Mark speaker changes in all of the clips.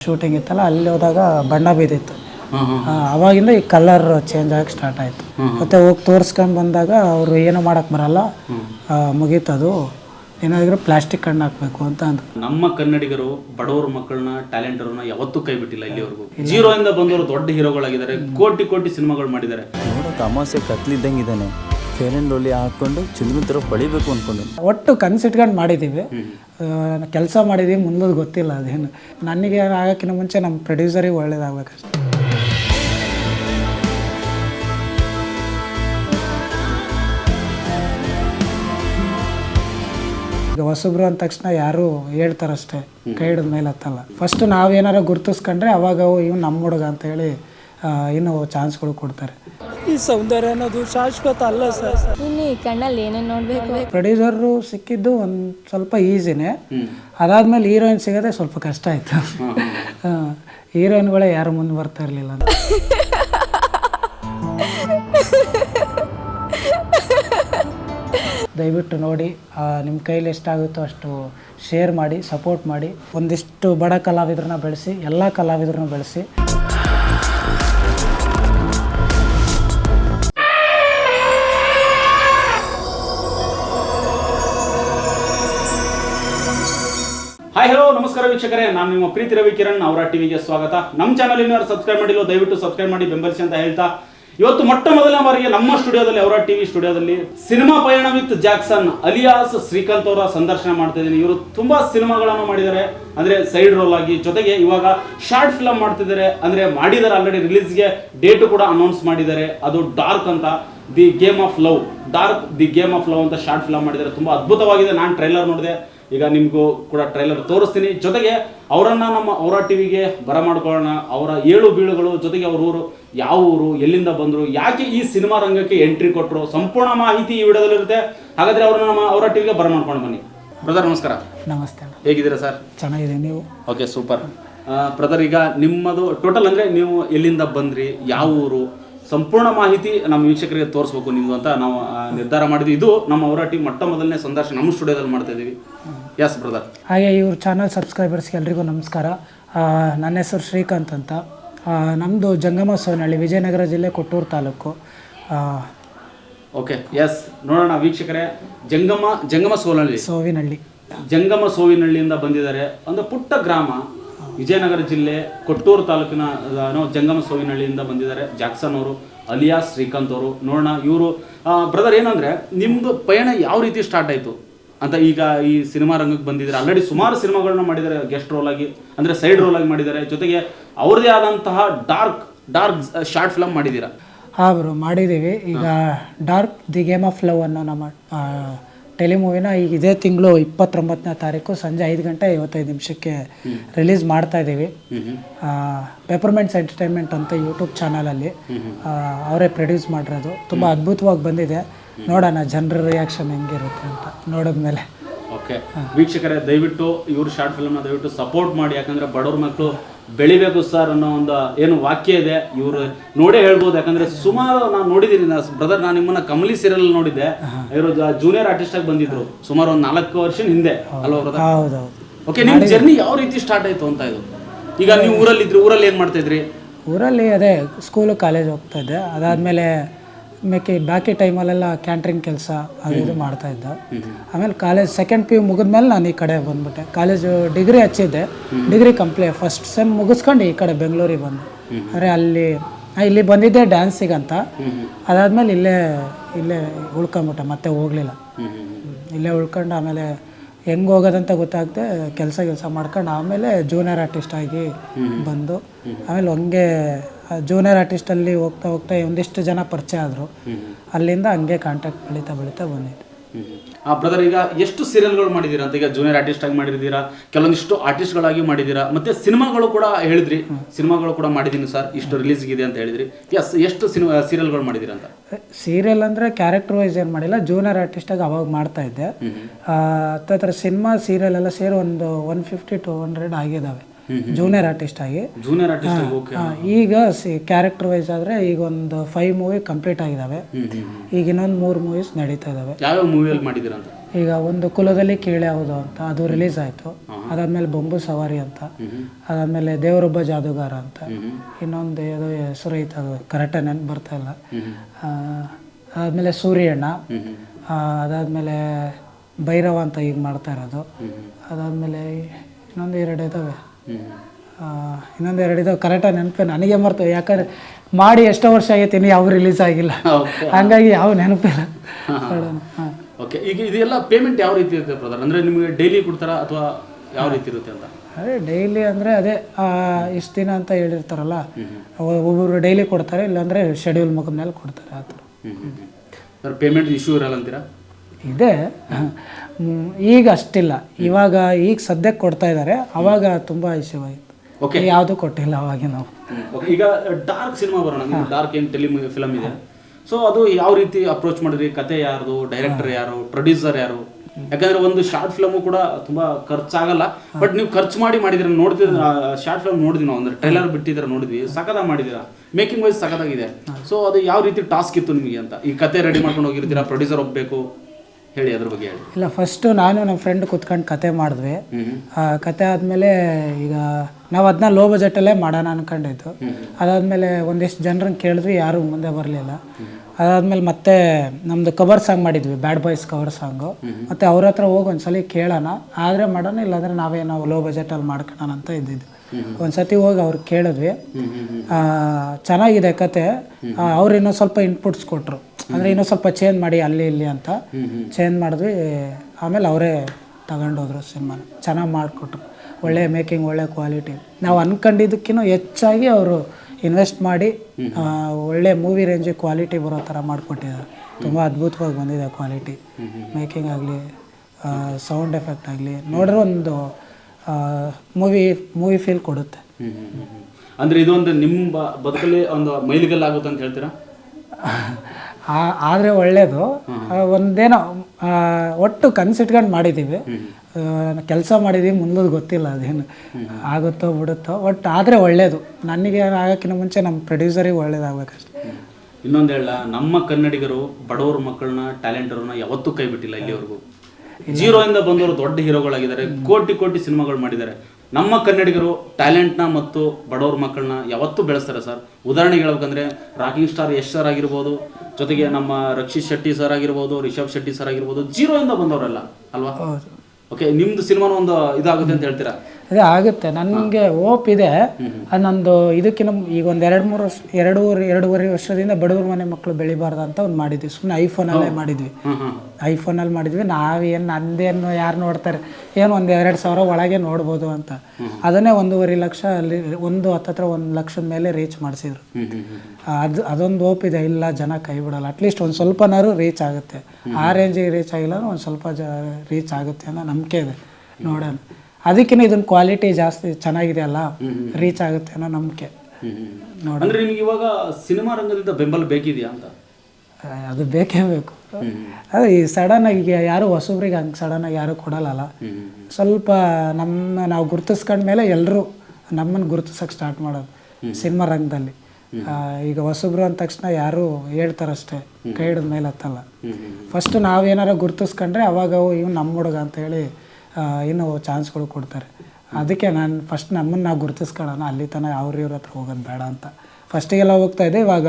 Speaker 1: Shooting ಇತ್ತಲ್ಲ ಅಲ್ಲಿ ಹೋದಾಗ ಬಣ್ಣ ಬಿದ್ದಿತ್ತು ಆ, ಅವಾಗಿಂದ ಈ ಕಲರ್ ಚೇಂಜ್ ಆಗಕ್ಕೆ ಸ್ಟಾರ್ಟ್ ಆಯಿತು. ಮತ್ತೆ ಹೋಗಿ ತೋರಿಸ್ಕೊಂಡು ಬಂದಾಗ ಅವರು ಏನು ಮಾಡೋಕ್ಕೆ ಬರಲ್ಲ. ಆ, ಮುಗೀತದು ಏನಾದರೂ ಪ್ಲಾಸ್ಟಿಕ್ ಕಣ್ಣು ಹಾಕಬೇಕು ಅಂತ ಅಂದ್ರು.
Speaker 2: ನಮ್ಮ ಕನ್ನಡಿಗರು ಬಡವರ ಮಕ್ಕಳನ್ನ ಟ್ಯಾಲೆಂಟ್ರನ್ನ ಯಾವತ್ತೂ ಕೈ ಬಿಟ್ಟಿಲ್ಲ ಇಲ್ಲಿವರೆಗೂ. ಜೀರೋ ಇಂದ ಬಂದವರು ದೊಡ್ಡ ಹೀರೋಗಳಾಗಿದ್ದಾರೆ ಕೋಟಿ ಕೋಟಿ ಸಿನಿಮಾಗಳು ಮಾಡಿದ್ದಾರೆ.
Speaker 3: ನೋಡೋಕೆ ಅಮಾವಾಸ್ಯೆ ಕತ್ಲಿದ್ದಂಗೆ ಇದ್ದಾನೆ ಫೇರ್ ಲೋಲಿ ಹಾಕ್ಕೊಂಡು ಚಂದ್ರನ ಥರ ಹೊಳಿಬೇಕು ಅಂದ್ಕೊಂಡು
Speaker 1: ಒಟ್ಟು ಕನ್ಸಿಟ್ಕೊಂಡು ಮಾಡಿದ್ದೀವಿ. ಕೆಲಸ ಮಾಡಿದ್ದೀವಿ ಮುಂದದ್ದು ಗೊತ್ತಿಲ್ಲ ಅದೇನು. ನನಗೆ ಆಗೋಕ್ಕಿಂತ ಮುಂಚೆ ನಮ್ಮ ಪ್ರೊಡ್ಯೂಸರಿಗೆ ಒಳ್ಳೇದಾಗಬೇಕಷ್ಟೆ. ಈಗ ಹೊಸಬ್ರು ಅಂದ ತಕ್ಷಣ ಯಾರು ಹೇಳ್ತಾರಷ್ಟೇ, ಕೈ ಹಿಡಿದ ಮೇಲೆ ಹತ್ತಲ್ಲ. ಫಸ್ಟ್ ನಾವೇನಾರ ಗುರ್ತಿಸ್ಕೊಂಡ್ರೆ ಅವಾಗ ಅವು ಇವ್ನು ನಮ್ಮ ಹುಡುಗ ಅಂತ ಹೇಳಿ ಇನ್ನೂ ಚಾನ್ಸ್ಗಳು ಕೊಡ್ತಾರೆ?
Speaker 4: ಈ ಸೌಂದರ್ಯ ಅನ್ನೋದು ಶಾಶ್ವತ ಅಲ್ಲ ಸರ್.
Speaker 5: ಇನ್ನು ಈ ಕಣ್ಣಲ್ಲಿ ಏನೇನು ನೋಡಬೇಕು?
Speaker 1: ಪ್ರೊಡ್ಯೂಸರು ಸಿಕ್ಕಿದ್ದು ಒಂದು ಸ್ವಲ್ಪ ಈಸಿನೇ. ಅದಾದ್ಮೇಲೆ ಹೀರೋಯಿನ್ ಸಿಗೋದೇ ಸ್ವಲ್ಪ ಕಷ್ಟ ಆಯಿತು. ಹೀರೋಯಿನ್ಗಳೇ ಯಾರು ಮುಂದೆ ಬರ್ತಾ ಇರಲಿಲ್ಲ ದಯವಿಟ್ಟು ನೋಡಿ ನಿಮ್ಮ ಕೈಲಿ ಎಷ್ಟಾಗುತ್ತೋ ಅಷ್ಟು ಶೇರ್ ಮಾಡಿ ಸಪೋರ್ಟ್ ಮಾಡಿ. ಒಂದಿಷ್ಟು ಬಡ ಕಲಾವಿದ್ರನ್ನ ಬೆಳೆಸಿ ಎಲ್ಲ ಕಲಾವಿದ್ರನ್ನ ಬೆಳೆಸಿ.
Speaker 2: ಹಾಯ್ ಹಲೋ ನಮಸ್ಕಾರ ವೀಕ್ಷಕರೇ. ನಾನು ನಿಮ್ಮ ಪ್ರೀತಿ ರವಿ ಕಿರಣ್, ಅವರ ಟಿವಿಗೆ ಸ್ವಾಗತ. ನಮ್ಮ ಚಾನಲ್ ಇನ್ನೂ ಸಬ್ಸ್ಕ್ರೈಬ್ ಮಾಡಿಲ್ಲ, ದಯವಿಟ್ಟು ಸಬ್ಸ್ಕ್ರೈಬ್ ಮಾಡಿ, ಬೆಂಬಲಿಸಿ ಅಂತ ಹೇಳ್ತಾ. ಇವತ್ತು ಮೊಟ್ಟ ಮೊದಲನೇ ಬಾರಿಗೆ ನಮ್ಮ ಸ್ಟುಡಿಯೋದಲ್ಲಿ, ಅವರ ಟಿವಿ ಸ್ಟುಡಿಯೋದಲ್ಲಿ ಸಿನಿಮಾ ಪಯಣ ವಿತ್ ಜಾಕ್ಸನ್, ಅಲಿಯಾಸ್ ಶ್ರೀಕಾಂತ್ ಅವರ ಸಂದರ್ಶನ ಮಾಡ್ತಾ ಇದ್ದೀನಿ. ಇವರು ತುಂಬಾ ಸಿನಿಮಾಗಳನ್ನು ಮಾಡಿದ್ದಾರೆ. ಅಂದ್ರೆ ಸೈಡ್ ರೋಲ್ ಆಗಿ, ಜೊತೆಗೆ ಇವಾಗ ಶಾರ್ಟ್ ಫಿಲಮ್ ಮಾಡ್ತಿದ್ದಾರೆ. ಅಂದ್ರೆ ಮಾಡಿದ್ದಾರೆ ಆಲ್ರೆಡಿ ರಿಲೀಸ್ಗೆ ಡೇಟ್ ಕೂಡ ಅನೌನ್ಸ್ ಮಾಡಿದ್ದಾರೆ. ಅದು ಡಾರ್ಕ್ ಅಂತ the game of love dark the game of love ಅಂತ ಶಾರ್ಟ್ ಫಿಲಮ್ ಮಾಡಿದ್ದಾರೆ. ತುಂಬಾ ಅದ್ಭುತವಾಗಿದೆ. ನಾನು ಟ್ರೈಲರ್ ನೋಡಿದೆ. ಈಗ ನಿಮಗೂ ಕೂಡ ಟ್ರೈಲರ್ ತೋರಿಸ್ತೀನಿ. ಜೊತೆಗೆ ಅವರನ್ನು ನಮ್ಮ ಅವರ ಟಿವಿಗೆ ಬರಮಾಡ್ಕೊಳ್ಳೋಣ ಅವರ ಏಳು ಬೀಳುಗಳು ಜೊತೆಗೆ ಅವ್ರ ಊರು ಯಾವ ಊರು ಎಲ್ಲಿಂದ ಬಂದರು ಯಾಕೆ ಈ ಸಿನಿಮಾ ರಂಗಕ್ಕೆ ಎಂಟ್ರಿ ಕೊಟ್ಟರು ಸಂಪೂರ್ಣ ಮಾಹಿತಿ ಈ ವಿಡಿಯೋದಲ್ಲಿರುತ್ತೆ ಹಾಗಾದ್ರೆ ಅವ್ರನ್ನ ನಮ್ಮ ಅವರ ಟಿವಿಗೆ ಬರಮಾಡ್ಕೊಂಡು ಬನ್ನಿ. ಬ್ರದರ್ ನಮಸ್ಕಾರ.
Speaker 1: ನಮಸ್ತೆ.
Speaker 2: ಹೇಗಿದ್ದೀರಾ ಸರ್
Speaker 1: ಚೆನ್ನಾಗಿದೆ ನೀವು?
Speaker 2: ಓಕೆ ಸೂಪರ್ ಬ್ರದರ್ ಈಗ ನಿಮ್ಮದು ಟೋಟಲ್ ಅಂದರೆ ನೀವು ಎಲ್ಲಿಂದ ಬಂದ್ರಿ ಯಾವ ಊರು? ಸಂಪೂರ್ಣ ಮಾಹಿತಿ ನಮ್ಮ ವೀಕ್ಷಕರಿಗೆ ತೋರಿಸ್ಬೇಕು ನಿಮ್ದು ಅಂತ ನಾವು ನಿರ್ಧಾರ ಮಾಡಿದ್ವಿ. ಇದು ನಮ್ಮ ಟೀಮ್ ಮೊಟ್ಟ ಮೊದಲನೇ ಸಂದರ್ಶನ ನಮ್ಮ ಸ್ಟುಡಿಯೋದಲ್ಲಿ ಮಾಡ್ತಾ ಇದೀವಿ. ಎಸ್ ಬ್ರದರ್
Speaker 1: ಹಾಗೆ ಇವ್ರ ಚಾನಲ್ ಸಬ್ಸ್ಕ್ರೈಬರ್ಸ್ಗೆ ಎಲ್ರಿಗೂ ನಮಸ್ಕಾರ. ನನ್ನ ಹೆಸರು ಶ್ರೀಕಾಂತ್ ಅಂತ. ನಮ್ಮದು ಜಂಗಮ ಸೋನಹಳ್ಳಿ ವಿಜಯನಗರ ಜಿಲ್ಲೆ ಕೊಟ್ಟೂರು ತಾಲೂಕು.
Speaker 2: ಓಕೆ ಎಸ್ ನೋಡೋಣ ವೀಕ್ಷಕರೇ ಜಂಗಮ ಜಂಗಮ ಸೋಲಹಳ್ಳಿ
Speaker 1: ಸೋವಿನಹಳ್ಳಿ.
Speaker 2: ಜಂಗಮ ಸೋವಿನಹಳ್ಳಿಯಿಂದ ಬಂದಿದ್ದಾರೆ. ಒಂದು ಪುಟ್ಟ ಗ್ರಾಮ. ವಿಜಯನಗರ ಜಿಲ್ಲೆ ಕೊಟ್ಟೂರು ತಾಲೂಕಿನ ಜಂಗಮ ಸೋವಿನಹಳ್ಳಿಯಿಂದ ಬಂದಿದ್ದಾರೆ ಜಾಕ್ಸನ್ ಅವರು ಅಲಿಯಾಸ್ ಶ್ರೀಕಾಂತ್ ಅವರು. ನೋಡೋಣ ಇವರು ಬ್ರದರ್ ಏನಂದ್ರೆ ನಿಮ್ದು ಪಯಣ ಯಾವ ರೀತಿ ಸ್ಟಾರ್ಟ್ ಆಯ್ತು? ಅಂತ ಈಗ ಈ ಸಿನಿಮಾ ರಂಗಕ್ಕೆ ಬಂದಿದ್ದಾರೆ? ಆಲ್ರೆಡಿ ಸುಮಾರು ಸಿನಿಮಾಗಳನ್ನ ಮಾಡಿದ್ದಾರೆ ಗೆಸ್ಟ್ ರೋಲ್ ಆಗಿ ಅಂದ್ರೆ ಸೈಡ್ ರೋಲ್ ಆಗಿ ಮಾಡಿದ್ದಾರೆ. ಜೊತೆಗೆ ಅವ್ರದೇ ಆದಂತಹ ಡಾರ್ಕ್ ಡಾರ್ಕ್ ಶಾರ್ಟ್ ಫಿಲಮ್ ಮಾಡಿದ್ದೀರಾ?
Speaker 1: ಹಾ ಬ್ರೋ ಮಾಡಿದ್ದೀವಿ. ಈಗ dark the game of love ಅನ್ನೋ ನಮ್ಮ ಟೆಲಿಮೂವಿನ ಈಗ ಇದೇ ತಿಂಗಳು ಇಪ್ಪತ್ತೊಂಬತ್ತನೇ ತಾರೀಕು ಸಂಜೆ ಐದು ಗಂಟೆ ಐವತ್ತೈದು ನಿಮಿಷಕ್ಕೆ ರಿಲೀಸ್ ಮಾಡ್ತಾ ಇದ್ದೀವಿ. ಪೆಪರ್ಮೆಂಟ್ಸ್ ಎಂಟರ್ಟೈನ್ಮೆಂಟ್ ಅಂತ ಯೂಟ್ಯೂಬ್ ಚಾನಲಲ್ಲಿ ಅವರೇ ಪ್ರೊಡ್ಯೂಸ್ ಮಾಡಿರೋದು. ತುಂಬ ಅದ್ಭುತವಾಗಿ ಬಂದಿದೆ. ನೋಡೋಣ ಜನರ ರಿಯಾಕ್ಷನ್ ಹೆಂಗಿರುತ್ತೆ ಅಂತ ನೋಡಿದ್ಮೇಲೆ.
Speaker 2: ಓಕೆ. ವೀಕ್ಷಕರೇ ದಯವಿಟ್ಟು ಇವ್ರ ಶಾರ್ಟ್ ಫಿಲ್ಮ್ನ ದಯವಿಟ್ಟು ಸಪೋರ್ಟ್ ಮಾಡಿ. ಯಾಕಂದ್ರೆ ಬಡವ್ರ ಮಕ್ಕಳು ಬೆಳಿಬೇಕು ಸರ್ ಅನ್ನೋ ಒಂದು ಏನು ವಾಕ್ಯ ಇದೆ. ಇವರು ನೋಡೇ ಹೇಳ್ಬೋದು. ಯಾಕಂದ್ರೆ ಸುಮಾರು ನಾನು ನೋಡಿದ್ದೀನಿ ಬ್ರದರ್ ನಾನು ನಿಮ್ಮನ್ನ ಕಮಲಿ ಸೀರಿಯಲ್ ನೋಡಿದ್ದೆ. ಇವರು ಜೂನಿಯರ್ ಆರ್ಟಿಸ್ಟ್ ಆಗಿ ಬಂದಿದ್ರು. ಸುಮಾರು ಒಂದು ನಾಲ್ಕು ವರ್ಷ ಹಿಂದೆ. ಅಲ್ವಾ ಬ್ರದರ್ ಓಕೆ ನಿಮ್ಮ ಜರ್ನಿ ಯಾವ ರೀತಿ ಸ್ಟಾರ್ಟ್ ಆಯ್ತು ಅಂತ ಇದು? ಈಗ ನೀವು ಊರಲ್ಲಿ ಇದ್ರಿ ಊರಲ್ಲಿ ಏನ್ ಮಾಡ್ತಾ ಇದ್ರಿ?
Speaker 1: ಊರಲ್ಲಿ ಅದೇ ಸ್ಕೂಲು ಕಾಲೇಜ್ ಹೋಗ್ತಾ ಇದ್ದೆ. ಅದಾದಮೇಲೆ ಮಿಕ್ಕಿ ಬಾಕಿ ಟೈಮಲ್ಲೆಲ್ಲ ಕ್ಯಾಂಟ್ರಿಂಗ್ ಕೆಲಸ ಅದು ಇದು ಮಾಡ್ತಾ ಇದ್ದ. ಆಮೇಲೆ ಕಾಲೇಜ್ ಸೆಕೆಂಡ್ ಪಿ ಯು ಮುಗಿದ್ಮೇಲೆ ನಾನು ಈ ಕಡೆ ಬಂದ್ಬಿಟ್ಟೆ. ಕಾಲೇಜು ಡಿಗ್ರಿ ಹಚ್ಚಿದ್ದೆ. ಡಿಗ್ರಿ ಕಂಪ್ಲೀಟ್ ಫಸ್ಟ್ ಸೆಮ್ ಮುಗಿಸ್ಕೊಂಡು ಈ ಕಡೆ ಬೆಂಗಳೂರಿಗೆ ಬಂದೆ. ಅಂದರೆ ಅಲ್ಲಿ ಇಲ್ಲಿ ಬಂದಿದ್ದೆ ಡ್ಯಾನ್ಸಿಗಂತ ಅದಾದಮೇಲೆ ಇಲ್ಲೇ ಇಲ್ಲೇ ಉಳ್ಕೊಂಬಿಟ್ಟೆ ಮತ್ತೆ ಹೋಗಲಿಲ್ಲ. ಇಲ್ಲೇ ಉಳ್ಕೊಂಡು ಆಮೇಲೆ ಹೆಂಗೆ ಹೋಗೋದಂತ ಗೊತ್ತಾಗದೆ ಕೆಲಸ ಕೆಲಸ ಮಾಡ್ಕೊಂಡು ಆಮೇಲೆ ಜೂನಿಯರ್ ಆರ್ಟಿಸ್ಟ್ ಆಗಿ ಬಂದು ಆಮೇಲೆ ಹಂಗೆ ಜೂನಿಯರ್ ಆರ್ಟಿಸ್ಟಲ್ಲಿ ಹೋಗ್ತಾ ಹೋಗ್ತಾ ಒಂದಿಷ್ಟು ಜನ ಪರಿಚಯ ಆದರು. ಅಲ್ಲಿಂದ ಹಂಗೆ ಕಾಂಟ್ಯಾಕ್ಟ್ ಬೆಳೀತಾ ಬೆಳೀತಾ ಬಂದಿದ್ದು.
Speaker 2: ಆ ಬ್ರದರ್ ಈಗ ಎಷ್ಟು ಸೀರಿಯಲ್ಗಳು ಮಾಡಿದ್ದೀರಾ ಅಂತ ಈಗ ಜೂನಿಯರ್ ಆರ್ಟಿಸ್ಟ್ ಆಗಿ ಮಾಡಿದ್ದೀರಾ ಕೆಲವೊಂದಿಷ್ಟು ಆರ್ಟಿಸ್ಟ್ಗಳಾಗಿ ಮಾಡಿದ್ದೀರಾ ಮತ್ತೆ ಸಿನಿಮಾಗಳು ಕೂಡ ಹೇಳಿದ್ರಿ. ಸಿನಿಮಾಗಳು ಕೂಡ ಮಾಡಿದ್ದೀನಿ ಸರ್ ಇಷ್ಟು ರಿಲೀಸ್ ಇದೆ ಅಂತ ಹೇಳಿದ್ರಿ. ಎಸ್ ಎಷ್ಟು ಸಿನಿಮಾ ಸೀರಿಯಲ್ಗಳು ಮಾಡಿದ್ದೀರಾ ಅಂತ?
Speaker 1: ಸೀರಿಯಲ್ ಅಂದರೆ ಕ್ಯಾರೆಕ್ಟರ್ ವೈಸ್ ಏನು ಮಾಡಿಲ್ಲ. ಜೂನಿಯರ್ ಆರ್ಟಿಸ್ಟಾಗಿ ಅವಾಗ ಮಾಡ್ತಾ ಇದ್ದೆ. ಹತ್ತತ್ರ ಸಿನಿಮಾ ಸೀರಿಯಲ್ ಎಲ್ಲ ಸೇರಿ ಒಂದು ಒನ್ ಫಿಫ್ಟಿ ಟು ಹಂಡ್ರೆಡ್ ಆಗಿದ್ದಾವೆ ಜೂನಿಯರ್ ಆರ್ಟಿಸ್ಟ್ ಆಗಿ
Speaker 2: ಜೂನಿಯರ್ ಆರ್ಟಿಸ್ಟ್ ಓಕೆ
Speaker 1: ಈಗ ಕ್ಯಾರೆಕ್ಟರ್ ವೈಸ್ ಆದರೆ ಈಗ ಒಂದು ಫೈವ್ ಮೂವಿ ಕಂಪ್ಲೀಟ್ ಆಗಿದ್ದಾವೆ ಈಗ ಇನ್ನೊಂದು ಮೂರು ಮೂವೀಸ್ ನಡೀತಾ ಇದ್ದಾವೆ
Speaker 2: ಮೂವಿಯಲ್ಲಿ ಮಾಡಿದ್ದೀರಾ ಅಂತ
Speaker 1: ಈಗ ಒಂದು ಕುಲದಲ್ಲಿ ಕೀಳೆ ಹೌದು ಅಂತ ಅದು ರಿಲೀಸ್ ಆಯಿತು ಅದಾದಮೇಲೆ ಬೊಂಬು ಸವಾರಿ ಅಂತ ಅದಾದಮೇಲೆ ದೇವರೊಬ್ಬ ಜಾದೂಗಾರ ಅಂತ ಇನ್ನೊಂದು ಯಾವುದೋ ಹೆಸರು ಐತೆ ಅದು ಕರೆಕ್ಟಾಗಿ ನೆನಪು ಬರ್ತಾ ಇಲ್ಲ ಅದಾದಮೇಲೆ ಸೂರ್ಯಣ್ಣ ಅದಾದಮೇಲೆ ಭೈರವ ಅಂತ ಈಗ ಮಾಡ್ತಾ ಇರೋದು ಅದಾದಮೇಲೆ ಇನ್ನೊಂದು ಎರಡು ಇದ್ದಾವೆ ಆ, ಇನ್ನೊಂದು ಎರಡು ಇದು ಕರೆಕ್ಟಾಗಿ ನೆನಪು ನನಗೆ ಮರ್ತವೆ ಯಾಕಂದ್ರೆ ಮಾಡಿ ಎಷ್ಟೋ ವರ್ಷ ಆಗೈತೆ ಇನ್ನು ಯಾವ ರಿಲೀಸ್ ಆಗಿಲ್ಲ. ಹಂಗಾಗಿ ಯಾವ ನೆನಪಿಲ್ಲ
Speaker 2: ಓಕೆ ಈಗ ಇದೆಲ್ಲ ಪೇಮೆಂಟ್ ಯಾವ ರೀತಿ ಇರುತ್ತೆ ಬ್ರದರ್ ಅಂದ್ರೆ ನಿಮಗೆ ಡೈಲಿ ಕೊಡ್ತಾರಾ ಅಥವಾ ಯಾವ ರೀತಿ ಇರುತ್ತೆ ಅಂತ?
Speaker 1: ಅದೇ ಡೈಲಿ ಅಂದರೆ ಅದೇ ಇಷ್ಟು ದಿನ ಅಂತ ಹೇಳಿರ್ತಾರಲ್ಲ ಒಬ್ಬೊಬ್ಬರು ಡೈಲಿ ಕೊಡ್ತಾರೆ ಇಲ್ಲಾಂದರೆ ಶೆಡ್ಯೂಲ್ ಮುಖ ಮೇಲೆ ಕೊಡ್ತಾರೆ ಆ ಥರ.
Speaker 2: ಪೇಮೆಂಟ್ ಇಶ್ಯೂ ಇರಲ್ಲ ಅಂತೀರಾ?
Speaker 1: ಇದೆ. ಈಗ ಅಷ್ಟಿಲ್ಲ. ಇವಾಗ ಈಗ ಸದ್ಯಕ್ಕೆ ಕೊಡ್ತಾ ಇದ್ದಾರೆ. ಅವಾಗ ತುಂಬ ಇಷ್ಟವಾಯಿತು
Speaker 2: ಓಕೆ
Speaker 1: ಯಾವುದು ಕೊಟ್ಟಿಲ್ಲ ಅವಾಗ ನಾವು.
Speaker 2: ಈಗ ಡಾರ್ಕ್ ಸಿನಿಮಾ ಬರೋಣ. ಡಾರ್ಕ್ ಏನು ಟೆಲಿ ಫಿಲಮ್ ಇದೆ. ಸೊ ಅದು ಯಾವ ರೀತಿ ಅಪ್ರೋಚ್ ಮಾಡಿದ್ರಿ? ಕತೆ ಯಾರು ಡೈರೆಕ್ಟರ್ ಯಾರು? ಪ್ರೊಡ್ಯೂಸರ್ ಯಾರು? ಯಾಕಂದ್ರೆ ಒಂದು ಶಾರ್ಟ್ ಫಿಲಮ್ ಕೂಡ ತುಂಬಾ ಖರ್ಚಾಗಲ್ಲ. ಬಟ್ ನೀವು ಖರ್ಚು ಮಾಡಿ ಮಾಡಿದ್ರ ನೋಡ್ತಿದ್ರ ಶಾರ್ಟ್ ಫಿಲಮ್ ನೋಡಿದ್ವಿ ನಾವು. ಅಂದ್ರೆ ಟ್ರೈಲರ್ ಬಿಟ್ಟಿದ್ರೆ ನೋಡಿದ್ವಿ. ಸಖದ ಮಾಡಿದಿರಾ ಮೇಕಿಂಗ್ ವೈಸ್ ಸಕದಾಗಿದೆ ಸೊ ಅದು ಯಾವ ರೀತಿ ಟಾಸ್ಕ್ ಇತ್ತು ನಿಮಗೆ ಅಂತ? ಈ ಕತೆ ರೆಡಿ ಮಾಡ್ಕೊಂಡು ಹೋಗಿರ್ತೀರಾ? ಪ್ರೊಡ್ಯೂಸರ್ ಹೋಗ್ಬೇಕು. ಹೇಳಿ ಅದ್ರ ಬಗ್ಗೆ ಹೇಳಿ.
Speaker 1: ಇಲ್ಲ ಫಸ್ಟು ನಾನು ನಮ್ಮ ಫ್ರೆಂಡ್ ಕುತ್ಕೊಂಡು ಕತೆ ಮಾಡಿದ್ವಿ. ಆ, ಕತೆ ಆದಮೇಲೆ ಈಗ ನಾವು ಅದನ್ನ ಲೋ ಬಜೆಟಲ್ಲೇ ಮಾಡೋಣ ಅನ್ಕೊಂಡಿದ್ದು ಅದಾದಮೇಲೆ ಒಂದಿಷ್ಟು ಜನರನ್ನ ಕೇಳಿದ್ವಿ ಯಾರೂ ಮುಂದೆ ಬರಲಿಲ್ಲ. ಅದಾದ್ಮೇಲೆ ಮತ್ತೆ ನಮ್ದು ಕವರ್ ಸಾಂಗ್ ಮಾಡಿದ್ವಿ ಬ್ಯಾಡ್ ಬಾಯ್ಸ್ ಕವರ್ ಸಾಂಗು ಮತ್ತು ಅವ್ರ ಹತ್ರ ಹೋಗಿ ಒಂದ್ಸಲಿ ಕೇಳೋಣ. ಆದರೆ ಮಾಡೋಣ ಇಲ್ಲಾಂದರೆ ನಾವೇ ನಾವು ಲೋ ಬಜೆಟಲ್ಲಿ ಮಾಡ್ಕೊಳ್ಳೋಣ ಅಂತ ಇದ್ದಿದ್ದು ಒಂದ್ಸತಿ ಹೋಗಿ ಅವ್ರು ಕೇಳಿದ್ವಿ. ಚೆನ್ನಾಗಿದೆ ಕತೆ. ಅವ್ರು ಇನ್ನೊಂದು ಸ್ವಲ್ಪ ಇನ್ಪುಟ್ಸ್ ಕೊಟ್ಟರು ಅಂದರೆ ಇನ್ನೂ ಸ್ವಲ್ಪ ಚೇಂಜ್ ಮಾಡಿ ಅಲ್ಲಿ ಇಲ್ಲಿ ಅಂತ. ಚೇಂಜ್ ಮಾಡಿದ್ವಿ. ಆಮೇಲೆ ಅವರೇ ತಗೊಂಡೋದ್ರು ಸಿನಿಮಾನ ಚೆನ್ನಾಗಿ ಮಾಡಿಕೊಟ್ರು. ಒಳ್ಳೆ ಮೇಕಿಂಗ್ ಒಳ್ಳೆ ಕ್ವಾಲಿಟಿ ನಾವು ಅನ್ಕೊಂಡಿದ್ದಕ್ಕಿಂತ ಹೆಚ್ಚಾಗಿ ಅವರು ಇನ್ವೆಸ್ಟ್ ಮಾಡಿ ಒಳ್ಳೆ ಮೂವಿ ರೇಂಜ್ ಕ್ವಾಲಿಟಿ ಬರೋ ಥರ ಮಾಡಿಕೊಟ್ಟಿದ್ದಾರೆ. ತುಂಬ ಅದ್ಭುತವಾಗಿ ಬಂದಿದೆ ಕ್ವಾಲಿಟಿ ಮೇಕಿಂಗ್ ಆಗಲಿ ಸೌಂಡ್ ಎಫೆಕ್ಟ್ ಆಗಲಿ. ನೋಡಿದ್ರೆ ಒಂದು ಮೂವಿ ಮೂವಿ ಫೀಲ್ ಕೊಡುತ್ತೆ.
Speaker 2: ಅಂದರೆ ಇದೊಂದು ನಿಮ್ಮ ಬದುಕಲ್ಲಿ ಒಂದು ಮೈಲಿಗಲ್ಲಾಗುತ್ತೆ ಅಂತ ಹೇಳ್ತೀರಾ?
Speaker 1: ಆದರೆ ಒಳ್ಳೆಯದು ಒಳ್ಳೇದು ಒಂದೇನೋ ಒಟ್ಟು ಕನ್ಸಿಟ್ಕೊಂಡು ಮಾಡಿದ್ದೀವಿ ಕೆಲಸ ಮಾಡಿದ್ದೀವಿ ಮುಂದದ್ದು ಗೊತ್ತಿಲ್ಲ ಅದೇನು. ಆಗುತ್ತೋ ಬಿಡುತ್ತೋ ಒಟ್ಟು ಆದರೆ ಒಳ್ಳೇದು. ನನಗೆ ಆಗೋಕ್ಕಿಂತ ಮುಂಚೆ ನಮ್ಮ ಪ್ರೊಡ್ಯೂಸರಿಗೆ ಒಳ್ಳೇದಾಗಬೇಕಷ್ಟೆ.
Speaker 2: ಇನ್ನೊಂದು ಹೇಳ ನಮ್ಮ ಕನ್ನಡಿಗರು ಬಡವರ ಮಕ್ಕಳನ್ನ ಟ್ಯಾಲೆಂಟ್ರನ್ನ ಯಾವತ್ತೂ ಕೈ ಬಿಟ್ಟಿಲ್ಲ ಇಲ್ಲಿವರೆಗೂ. ಜೀರೋ ಇಂದ ಬಂದವರು ದೊಡ್ಡ ಹೀರೋಗಳಾಗಿದ್ದಾರೆ. ಕೋಟಿ ಕೋಟಿ ಸಿನಿಮಾಗಳು ಮಾಡಿದ್ದಾರೆ. ನಮ್ಮ ಕನ್ನಡಿಗರು ಟ್ಯಾಲೆಂಟ್ನ ಮತ್ತು ಬಡವರ ಮಕ್ಕಳನ್ನ ಯಾವತ್ತೂ ಬೆಳೆಸ್ತಾರೆ ಸರ್. ಉದಾಹರಣೆಗೆ ಹೇಳ್ಬೇಕಂದ್ರೆ ರಾಕಿಂಗ್ ಸ್ಟಾರ್ ಯಶ್ ಸರ್ ಆಗಿರ್ಬೋದು ಜೊತೆಗೆ ನಮ್ಮ ರಕ್ಷಿತ್ ಶೆಟ್ಟಿ ಸರ್ ಆಗಿರ್ಬೋದು ರಿಷಬ್ ಶೆಟ್ಟಿ ಸರ್ ಆಗಿರ್ಬೋದು ಜೀರೋ ಇಂದ ಬಂದವರಲ್ಲ ಅಲ್ವಾ? ಓಕೆ ನಿಮ್ದು ಸಿನಿಮಾನ ಒಂದು ಇದಾಗುತ್ತೆ ಅಂತ ಹೇಳ್ತೀರಾ?
Speaker 1: ಅದೇ ಆಗುತ್ತೆ. ನನಗೆ ಓಪ್ ಇದೆ. ಅದು ನಂದು ಇದಕ್ಕಿಂತ ಈಗ ಒಂದು ಎರಡು ಮೂರು ವರ್ಷ ಎರಡೂವರೆ ಎರಡೂವರೆ ವರ್ಷದಿಂದ ಬಡವ್ರ ಮನೆ ಮಕ್ಕಳು ಬೆಳಿಬಾರ್ದು ಅಂತ ಒಂದು ಮಾಡಿದ್ವಿ. ಸುಮ್ಮನೆ ಐಫೋನಲ್ಲೇ ಮಾಡಿದ್ವಿ. ಐಫೋನಲ್ಲಿ ಮಾಡಿದ್ವಿ. ನಾವೇನು ನಂದೇನು ಯಾರು ನೋಡ್ತಾರೆ? ಏನು ಒಂದು ಎರಡು ಸಾವಿರ ಒಳಗೆ ನೋಡ್ಬೋದು ಅಂತ. ಅದನ್ನೇ ಒಂದೂವರೆ ಲಕ್ಷ ಅಲ್ಲಿ ಒಂದು ಹತ್ತತ್ರ ಒಂದು ಲಕ್ಷದ ಮೇಲೆ ರೀಚ್ ಮಾಡಿಸಿದ್ರು. ಅದು ಅದೊಂದು ಓಪ್ ಇದೆ. ಇಲ್ಲ ಜನ ಕೈ ಬಿಡಲ್ಲ. ಅಟ್ಲೀಸ್ಟ್ ಒಂದು ಸ್ವಲ್ಪನಾರು ರೀಚ್ ಆಗುತ್ತೆ. ಆ ರೇಂಜಿಗೆ ರೀಚ್ ಆಗಿಲ್ಲ ಒಂದು ಸ್ವಲ್ಪ ಜ ರೀಚ್ ಆಗುತ್ತೆ ಅನ್ನೋ ನಂಬಿಕೆ ಇದೆ. ನೋಡೋಣ. ಅದಕ್ಕಿಂತ ಇದನ್ನ ಕ್ವಾಲಿಟಿ ಜಾಸ್ತಿ ಚೆನ್ನಾಗಿದೆ ಅಲ್ಲ? ರೀಚ್ ಆಗುತ್ತೆ ಅನ್ನೋ ನಂಬಿಕೆ.
Speaker 2: ನೋಡಿ ಅಂದ್ರೆ ನಿಮ್ಗೆ ಇವಾಗ ಸಿನಿಮಾ ರಂಗದಿಂದ ಬೆಂಬಲ ಬೇಕಿದೆಯಾ ಅಂತ?
Speaker 1: ಅದು ಬೇಕೇ ಬೇಕು. ಅದೇ ಈ ಸಡನ್ ಆಗಿ ಯಾರು ಹೊಸಬ್ರಿಗೆ ಹಂಗೆ ಸಡನ್ನಾಗಿ ಯಾರು ಕೊಡಲ್ಲ ಸ್ವಲ್ಪ ನಮ್ಮ ನಾವು ಗುರ್ತಿಸ್ಕೊಂಡ್ಮೇಲೆ ಎಲ್ಲರೂ ನಮ್ಮನ್ನು ಗುರುತಿಸೋಕೆ ಸ್ಟಾರ್ಟ್ ಮಾಡೋದು ಸಿನಿಮಾ ರಂಗದಲ್ಲಿ. ಈಗ ಹೊಸಬ್ರು ಅಂದ ತಕ್ಷಣ ಯಾರು ಹೇಳ್ತಾರಷ್ಟೇ ಕೈ ಹಿಡಿದ ಮೇಲೆ ಹತ್ತಲ್ಲ ಫಸ್ಟ್ ನಾವೇನಾರ ಗುರ್ತಿಸ್ಕೊಂಡ್ರೆ ಅವಾಗ ಇವ್ ಇವ್ನು ನಮ್ಮ ಹುಡುಗ ಅಂತ ಹೇಳಿ ಇನ್ನೂ ಚಾನ್ಸ್ಗಳು ಕೊಡ್ತಾರೆ. ಅದಕ್ಕೆ ನಾನು ಫಸ್ಟ್ ನಮ್ಮನ್ನು ನಾವು ಗುರುತಿಸ್ಕೊಳ್ಳೋಣ ಅಲ್ಲಿ ತನಕ ಅವ್ರ ಇವ್ರ ಹತ್ರ ಹೋಗೋದು ಬೇಡ ಅಂತ. ಫಸ್ಟಿಗೆಲ್ಲ ಹೋಗ್ತಾ ಇದೆ ಇವಾಗ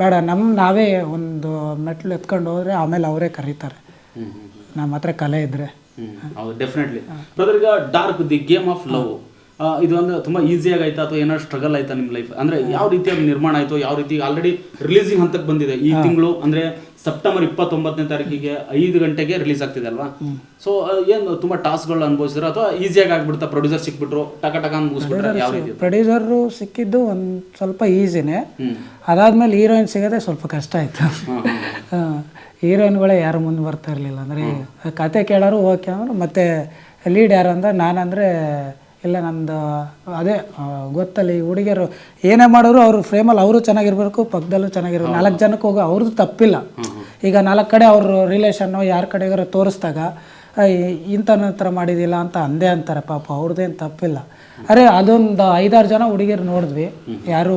Speaker 1: ಬೇಡ ನಮ್ಮ ನಾವೇ ಒಂದು ಮೆಟ್ಲು ಎತ್ಕೊಂಡು ಹೋದ್ರೆ ಆಮೇಲೆ ಅವರೇ ಕರೀತಾರೆ. ನಮ್ಮ ಹತ್ರ ಕಲೆ ಇದ್ರೆ.
Speaker 2: ಹೌದು ಡೆಫಿನೆಟ್ಲಿ ಬ್ರದರ್ ಈಗ dark the game of love ಇದು ತುಂಬ ತುಂಬಾ ಈಸಿಯಾಗಿ ಆಯ್ತಾ ಅಥವಾ ಏನಾದ್ರು ಸ್ಟ್ರಗಲ್ ಆಯ್ತಾ ನಿಮ್ಮ ಲೈಫ್ ಅಂದ್ರೆ ಯಾವ ರೀತಿಯಾಗಿ ನಿರ್ಮಾಣ ಆಯ್ತು? ಯಾವ ರೀತಿ ಆಲ್ರೆಡಿ ರಿಲೀಸಿಂಗ್ ಹಂತಕ್ಕೆ ಬಂದಿದೆ? ಈ ತಿಂಗಳು ಅಂದ್ರೆ ಸೆಪ್ಟೆಂಬರ್ ಇಪ್ಪತ್ತೊಂಬತ್ತನೇ ತಾರೀಕಿಗೆ ಐದು ಗಂಟೆಗೆ ರಿಲೀಸ್ ಆಗ್ತಿದೆ ಅಲ್ವಾ? ಸೊ ಏನು ತುಂಬಾ ಟಾಸ್ಕ್ಗಳು ಅನುಭವಿಸಿದ್ರು? ಅಥವಾ ಈಸಿಯಾಗಿ ಆಗ್ಬಿಡ್ತಾ ಪ್ರೊಡ್ಯೂಸರ್ ಸಿಕ್ಬಿಟ್ರು ಟಕ ಟಕ ಮುಗಿಸ್ಬಿಟ್ರೆ ಯಾವ ರೀತಿ
Speaker 1: ಪ್ರೊಡ್ಯೂಸರು ಸಿಕ್ಕಿದ್ದು ಒಂದು ಸ್ವಲ್ಪ ಈಸಿನೇ. ಅದಾದ್ಮೇಲೆ ಹೀರೋಯಿನ್ ಸಿಗೋದೇ ಸ್ವಲ್ಪ ಕಷ್ಟ ಆಯ್ತು. ಹೀರೋಯಿನ್ಗಳೇ ಯಾರು ಮುಂದೆ ಬರ್ತಾ ಇರಲಿಲ್ಲ. ಅಂದರೆ ಕತೆ ಕೇಳೋರು ಓಕೆ ಅಂದ್ರೆ ಮತ್ತೆ ಲೀಡ್ ಯಾರು ಅಂದ್ರೆ ನಾನಂದರೆ ಇಲ್ಲ ನಂದು ಅದೇ ಗೊತ್ತಲ್ಲಿ ಹುಡುಗಿಯರು ಏನೇ ಮಾಡೋರು ಅವರು ಫ್ರೇಮಲ್ಲಿ ಅವರು ಚೆನ್ನಾಗಿರ್ಬೇಕು ಪಕ್ಕದಲ್ಲೂ ಚೆನ್ನಾಗಿರ್ಬೇಕು. ನಾಲ್ಕು ಜನಕ್ಕೆ ಹೋಗೋ ಅವ್ರದ್ದು ತಪ್ಪಿಲ್ಲ. ಈಗ ನಾಲ್ಕು ಕಡೆ ಅವರು ರಿಲೇಷನ್ನು ಯಾರ ಕಡೆಗಾರ ತೋರಿಸ್ದಾಗ ಇಂಥನ ಹತ್ರ ಮಾಡಿದಿಲ್ಲ ಅಂತ ಅಂದೇ ಅಂತಾರೆ ಪಾಪ. ಅವ್ರದ್ದೇನು ತಪ್ಪಿಲ್ಲ. ಅರೆ ಅದೊಂದು ಐದಾರು ಜನ ಹುಡುಗಿಯರು ನೋಡಿದ್ವಿ. ಯಾರೂ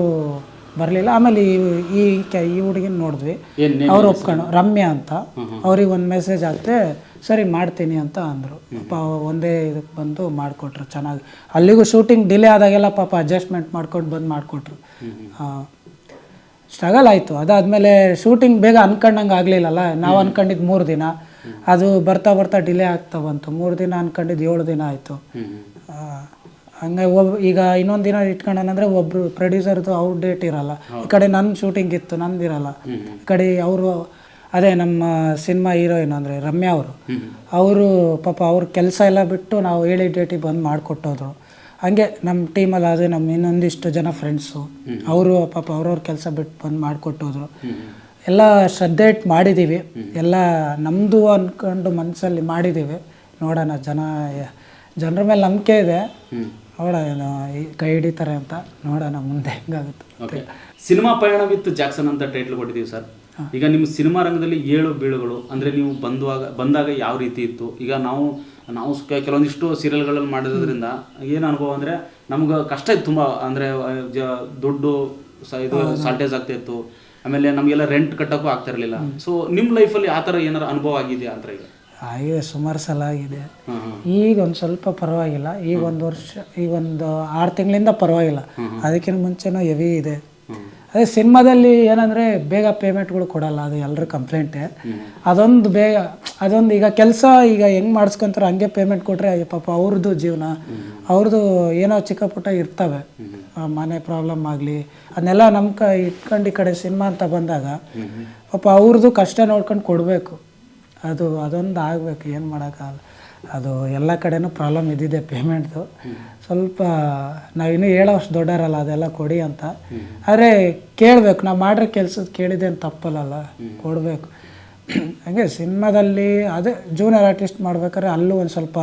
Speaker 1: ಬರಲಿಲ್ಲ. ಆಮೇಲೆ ಈ ಈ ಕೆ- ಈ ಹುಡುಗಿನ ನೋಡಿದ್ವಿ. ಅವ್ರು ಒಪ್ಕೊಂಡು ರಮ್ಯಾ ಅಂತ. ಅವ್ರಿಗೆ ಒಂದು ಮೆಸೇಜ್ ಆಗ್ತೆ ಸರಿ, ಮಾಡ್ತೀನಿ ಅಂತ ಅಂದರು. ಪಾಪ ಒಂದೇ ಇದಕ್ಕೆ ಬಂದು ಮಾಡಿಕೊಟ್ರು, ಚೆನ್ನಾಗಿ. ಅಲ್ಲಿಗೂ ಶೂಟಿಂಗ್ ಡಿಲೇ ಆದಾಗೆಲ್ಲ ಪಾಪ ಅಡ್ಜಸ್ಟ್ಮೆಂಟ್ ಮಾಡ್ಕೊಂಡು ಬಂದು ಮಾಡಿಕೊಟ್ರು. ಸ್ಟ್ರಗಲ್ ಆಯಿತು. ಅದಾದಮೇಲೆ ಶೂಟಿಂಗ್ ಬೇಗ ಅನ್ಕೊಂಡಂಗೆ ಆಗಲಿಲ್ಲಲ್ಲ, ನಾವು ಅನ್ಕೊಂಡಿದ್ದು ಮೂರು ದಿನ. ಅದು ಬರ್ತಾ ಬರ್ತಾ ಡಿಲೇ ಆಗ್ತಾ ಬಂತು. ಮೂರು ದಿನ ಅನ್ಕೊಂಡಿದ್ದು ಏಳು ದಿನ ಆಯಿತು. ಹಂಗೆ ಒಬ್, ಈಗ ಇನ್ನೊಂದು ದಿನ ಇಟ್ಕೊಂಡಂದ್ರೆ ಒಬ್ರು ಪ್ರೊಡ್ಯೂಸರ್ದು ಔಟ್ ಡೇಟ್ ಇರಲ್ಲ. ಈ ಕಡೆ ನನ್ನ ಶೂಟಿಂಗ್ ಇತ್ತು, ನಂದಿರಲ್ಲ. ಈ ಕಡೆ ಅವರು ಅದೇ ನಮ್ಮ ಸಿನಿಮಾ ಹೀರೋಯಿನ್ ಅಂದರೆ ರಮ್ಯಾ ಅವರು. ಅವರು ಪಾಪ ಅವ್ರ ಕೆಲಸ ಎಲ್ಲ ಬಿಟ್ಟು ನಾವು ಹೇಳಿ ಡೇಟಿಗೆ ಬಂದು ಮಾಡಿಕೊಟ್ಟೋದ್ರು. ಹಂಗೆ ನಮ್ಮ ಟೀಮಲ್ಲಿ ಅದೇ ನಮ್ಮ ಇನ್ನೊಂದಿಷ್ಟು ಜನ ಫ್ರೆಂಡ್ಸು ಅವರು ಪಾಪ ಅವ್ರವ್ರ ಕೆಲಸ ಬಿಟ್ಟು ಬಂದು ಮಾಡಿಕೊಟ್ಟೋದ್ರು. ಎಲ್ಲ ಶ್ರದ್ಧೆ ಇಟ್ಟು ಮಾಡಿದ್ದೀವಿ ಎಲ್ಲ ನಮ್ಮದು ಅಂದ್ಕೊಂಡು ಮನಸ್ಸಲ್ಲಿ ಮಾಡಿದ್ದೀವಿ ನೋಡೋಣ ಜನ ಜನರ ಮೇಲೆ ನಂಬಿಕೆ ಇದೆ. ನೋಡೋಣ ಕೈ ಹಿಡಿತಾರೆ ಅಂತ ನೋಡೋಣ ಮುಂದೆ ಹೆಂಗಾಗುತ್ತೆ.
Speaker 2: ಸಿನಿಮಾ ಪಯಣ ಬಿತ್ತು ಜಾಕ್ಸನ್ ಅಂತ ಟೈಟ್ಲ್ ಕೊಟ್ಟಿದ್ದೀವಿ ಸರ್. ಈಗ ನಿಮ್ಮ ಸಿನಿಮಾ ರಂಗದಲ್ಲಿ ಏಳು ಬೀಳುಗಳು ಅಂದರೆ ನೀವು ಬಂದುವಾಗ ಬಂದಾಗ ಯಾವ ರೀತಿ ಇತ್ತು? ಈಗ ನಾವು ನಾವು ಕೆಲವೊಂದಿಷ್ಟು ಸೀರಿಯಲ್ಗಳಲ್ಲಿ ಮಾಡಿದ್ರಿಂದ ಏನು ಅನುಭವ ಅಂದರೆ ನಮ್ಗೆ ಕಷ್ಟ ಇತ್ತು ತುಂಬ ಅಂದರೆ ಜ ದುಡ್ಡು ಇದು ಸಾಲ್ಟೇಜ್ ಆಗ್ತಾ ಇತ್ತು. ಆಮೇಲೆ ನಮಗೆಲ್ಲ ರೆಂಟ್ ಕಟ್ಟೋಕ್ಕೂ ಆಗ್ತಾ ಇರಲಿಲ್ಲ. ಸೊ ನಿಮ್ಮ ಲೈಫಲ್ಲಿ ಆ ಥರ ಏನಾರು ಅನುಭವ ಆಗಿದೆಯಾ ಅಂತ ಈಗ?
Speaker 1: ಆಗಿದೆ ಸುಮಾರು ಸಲ ಆಗಿದೆ. ಈಗ ಒಂದು ಸ್ವಲ್ಪ ಪರವಾಗಿಲ್ಲ. ಈಗ ಒಂದು ವರ್ಷ ಈಗ ಒಂದು ಆರು ತಿಂಗಳಿಂದ ಪರವಾಗಿಲ್ಲ. ಅದಕ್ಕಿಂತ ಮುಂಚೆನೂ ಹೆವಿ ಇದೆ. ಅದೇ ಸಿನಿಮಾದಲ್ಲಿ ಏನಂದರೆ ಬೇಗ ಪೇಮೆಂಟ್ಗಳು ಕೊಡಲ್ಲ, ಅದು ಎಲ್ಲರ ಕಂಪ್ಲೇಂಟೇ. ಅದೊಂದು ಬೇಗ, ಅದೊಂದು ಈಗ ಕೆಲಸ ಈಗ ಹೆಂಗ್ ಮಾಡಿಸ್ಕೊಂತಾರೆ ಹಂಗೆ ಪೇಮೆಂಟ್ ಕೊಟ್ಟರೆ ಪಾಪ ಅವ್ರದ್ದು ಜೀವನ. ಅವ್ರದ್ದು ಏನೋ ಚಿಕ್ಕ ಪುಟ್ಟ ಇರ್ತವೆ. ಮನೆ ಪ್ರಾಬ್ಲಮ್ ಆಗಲಿ, ಅದನ್ನೆಲ್ಲ ನಮ್ಮ ಕ ಇಟ್ಕೊಂಡು ಈ ಕಡೆ ಸಿನಿಮಾ ಅಂತ ಬಂದಾಗ ಪಾಪ ಅವ್ರದ್ದು ಕಷ್ಟ ನೋಡ್ಕೊಂಡು ಕೊಡಬೇಕು. ಅದು ಅದೊಂದು ಆಗಬೇಕು, ಏನು ಮಾಡೋಕ್ಕಾಗಲ್ಲ. ಅದು ಎಲ್ಲ ಕಡೆನೂ ಪ್ರಾಬ್ಲಮ್ ಇದ್ದಿದೆ ಪೇಮೆಂಟ್ದು ಸ್ವಲ್ಪ ನಾವಿನ್ನೂ ಹೇಳೋಷ್ಟು ದೊಡ್ಡರಲ್ಲ ಅದೆಲ್ಲ ಕೊಡಿ ಅಂತ. ಆದರೆ ಕೇಳಬೇಕು, ನಾವು ಮಾಡಿರೋ ಕೆಲ್ಸದ ಕೇಳಿದ್ದೇನು ತಪ್ಪಲ್ಲಲ್ಲ, ಕೊಡಬೇಕು. ಹಾಗೆ ಸಿನಿಮಾದಲ್ಲಿ ಅದೇ ಜೂನಿಯರ್ ಆರ್ಟಿಸ್ಟ್ ಮಾಡ್ಬೇಕಾದ್ರೆ ಅಲ್ಲೂ ಒಂದು ಸ್ವಲ್ಪ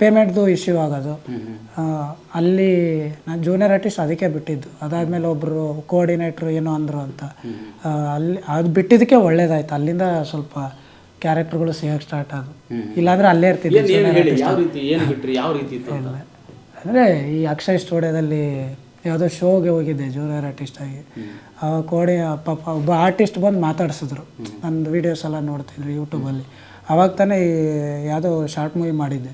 Speaker 1: ಪೇಮೆಂಟ್ದು ಇಶ್ಯೂ ಆಗೋದು. ಅಲ್ಲಿ ನಾನು ಜೂನಿಯರ್ ಆರ್ಟಿಸ್ಟ್ ಅದಕ್ಕೆ ಬಿಟ್ಟಿದ್ದು. ಅದಾದಮೇಲೆ ಒಬ್ಬರು ಕೋಆರ್ಡಿನೇಟ್ರು ಏನೋ ಅಂದರು ಅಂತ. ಅಲ್ಲಿ, ಅದು ಬಿಟ್ಟಿದ್ದಕ್ಕೆ ಒಳ್ಳೇದಾಯ್ತು. ಅಲ್ಲಿಂದ ಸ್ವಲ್ಪ ಕ್ಯಾರೆಕ್ಟರ್ಗಳು ಸಿಗೋಕ್ಕೆ ಸ್ಟಾರ್ಟ್ ಆದವು. ಇಲ್ಲಾಂದ್ರೆ ಅಲ್ಲೇ ಇರ್ತಿದ್ದೆ
Speaker 2: ಯಾವ ರೀತಿ ಏನು ಬಿಟ್ರಿ ಯಾವ ರೀತಿ ಇತ್ತು ಅಂತ?
Speaker 1: ಅಂದರೆ ಈ ಅಕ್ಷಯ್ ಸ್ಟುಡಿಯೋದಲ್ಲಿ ಯಾವುದೋ ಶೋಗೆ ಹೋಗಿದ್ದೆ ಜೂನಿಯರ್ ಆರ್ಟಿಸ್ಟ್ ಆಗಿ. ಅವಾಗ ಕೋಡಿ ಪಾಪ ಒಬ್ಬ ಆರ್ಟಿಸ್ಟ್ ಬಂದು ಮಾತಾಡ್ಸಿದ್ರು. ನನ್ನ ವೀಡಿಯೋಸ್ ಎಲ್ಲ ನೋಡ್ತಿದ್ರು ಯೂಟ್ಯೂಬಲ್ಲಿ ಅವಾಗ ತಾನೇ ಈ ಯಾವುದೋ ಶಾರ್ಟ್ ಮೂವಿ ಮಾಡಿದ್ದೆ.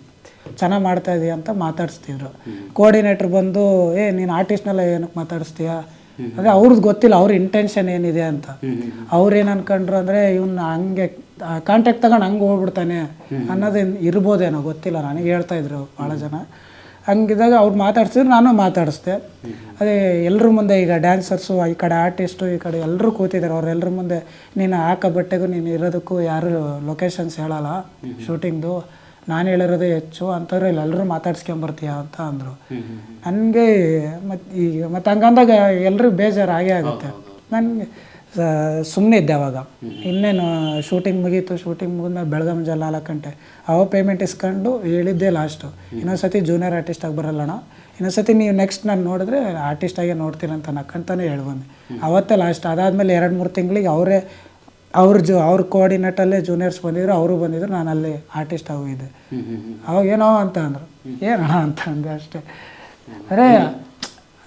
Speaker 1: ಚೆನ್ನಾಗಿ ಮಾಡ್ತಾ ಇದೀಯ ಅಂತ ಮಾತಾಡಿಸ್ತಿದ್ರು. ಕೋಆರ್ಡಿನೇಟ್ರ್ ಬಂದು ಏ ನೀನು ಆರ್ಟಿಸ್ಟ್ನೆಲ್ಲ ಏನಕ್ಕೆ ಮಾತಾಡಿಸ್ತೀಯಾ? ಅಂದರೆ ಅವ್ರದ್ದು ಗೊತ್ತಿಲ್ಲ ಅವ್ರ ಇಂಟೆನ್ಷನ್ ಏನಿದೆ ಅಂತ. ಅವ್ರೇನು ಏನು ಅನ್ಕೊಂಡ್ರು ಅಂದರೆ ಇವ್ನ ಹಂಗೆ ಕಾಂಟ್ಯಾಕ್ಟ್ ತಗೊಂಡು ಹಂಗೆ ಹೋಗ್ಬಿಡ್ತಾನೆ ಅನ್ನೋದೇನು ಇರ್ಬೋದೇನೋ ಗೊತ್ತಿಲ್ಲ ನನಗೆ ಹೇಳ್ತಾ ಇದ್ರು ಭಾಳ ಜನ. ಹಂಗಿದಾಗ ಅವ್ರು ಮಾತಾಡ್ಸಿದ್ರು ನಾನು ಮಾತಾಡಿಸ್ದೆ. ಅದೇ ಎಲ್ಲರ ಮುಂದೆ ಈಗ ಡ್ಯಾನ್ಸರ್ಸು ಈ ಕಡೆ ಆರ್ಟಿಸ್ಟು ಈ ಕಡೆ ಎಲ್ಲರೂ ಕೂತಿದ್ದಾರೆ ಅವ್ರೆಲ್ಲರ ಮುಂದೆ ನೀನು ಹಾಕೋ ಬಟ್ಟೆಗೂ ನೀನು ಇರೋದಕ್ಕೂ ಯಾರು ಲೊಕೇಶನ್ಸ್ ಹೇಳಲ್ಲ ಶೂಟಿಂಗ್ದು ನಾನು ಹೇಳಿರೋದೇ ಹೆಚ್ಚು ಅಂಥವ್ರು ಇಲ್ಲಿ ಎಲ್ಲರೂ ಮಾತಾಡ್ಸ್ಕೊಂಬರ್ತೀಯ ಅಂತ ಅಂದರು. ನನಗೆ ಮತ್ತು ಈಗ ಮತ್ತು ಹಂಗಂದಾಗ ಎಲ್ಲರೂ ಬೇಜಾರು ಆಗೇ ಆಗುತ್ತೆ ನನಗೆ ಸುಮ್ಮನೆ ಇದ್ದೆ ಅವಾಗ. ಇನ್ನೇನು ಶೂಟಿಂಗ್ ಮುಗೀತು ಶೂಟಿಂಗ್ ಮುಗಿದ್ಮೇಲೆ ಬೆಳಗಾಂ ಜಲ ನಾಲ್ಕು ಗಂಟೆ ಅವ ಪೇಮೆಂಟ್ ಇಸ್ಕೊಂಡು ಹೇಳಿದ್ದೆ ಲಾಸ್ಟು ಇನ್ನೊಂದ್ಸತಿ ಜೂನಿಯರ್ ಆರ್ಟಿಸ್ಟಾಗಿ ಬರಲ್ಲಣ ಇನ್ನೊಂದ್ಸತಿ ನೀವು ನೆಕ್ಸ್ಟ್ ನಾನು ನೋಡಿದ್ರೆ ಆರ್ಟಿಸ್ಟಾಗೆ ನೋಡ್ತೀನಿ ಅಂತ ನಕ್ಕಂತಾನೆ ಹೇಳ್ಬಂದೆ. ಅವತ್ತೇ ಲಾಸ್ಟ್ ಅದಾದಮೇಲೆ ಎರಡು ಮೂರು ತಿಂಗಳಿಗೆ ಅವರೇ ಅವ್ರ ಜೊ ಅವ್ರ ಕೋಆರ್ಡಿನೇಟಲ್ಲೇ ಜೂನಿಯರ್ಸ್ ಬಂದಿದ್ರು ಅವರು ಬಂದಿದ್ರು ನಾನು ಅಲ್ಲಿ ಆರ್ಟಿಸ್ಟ್ ಆಗೋಗಿದ್ದೆ ಅವಾಗ ಏನೋ ಅಂತ ಅಂದರು. ಏನೋ ಅಂತ ಅಂದೆ ಅಷ್ಟೇ. ಅರೆ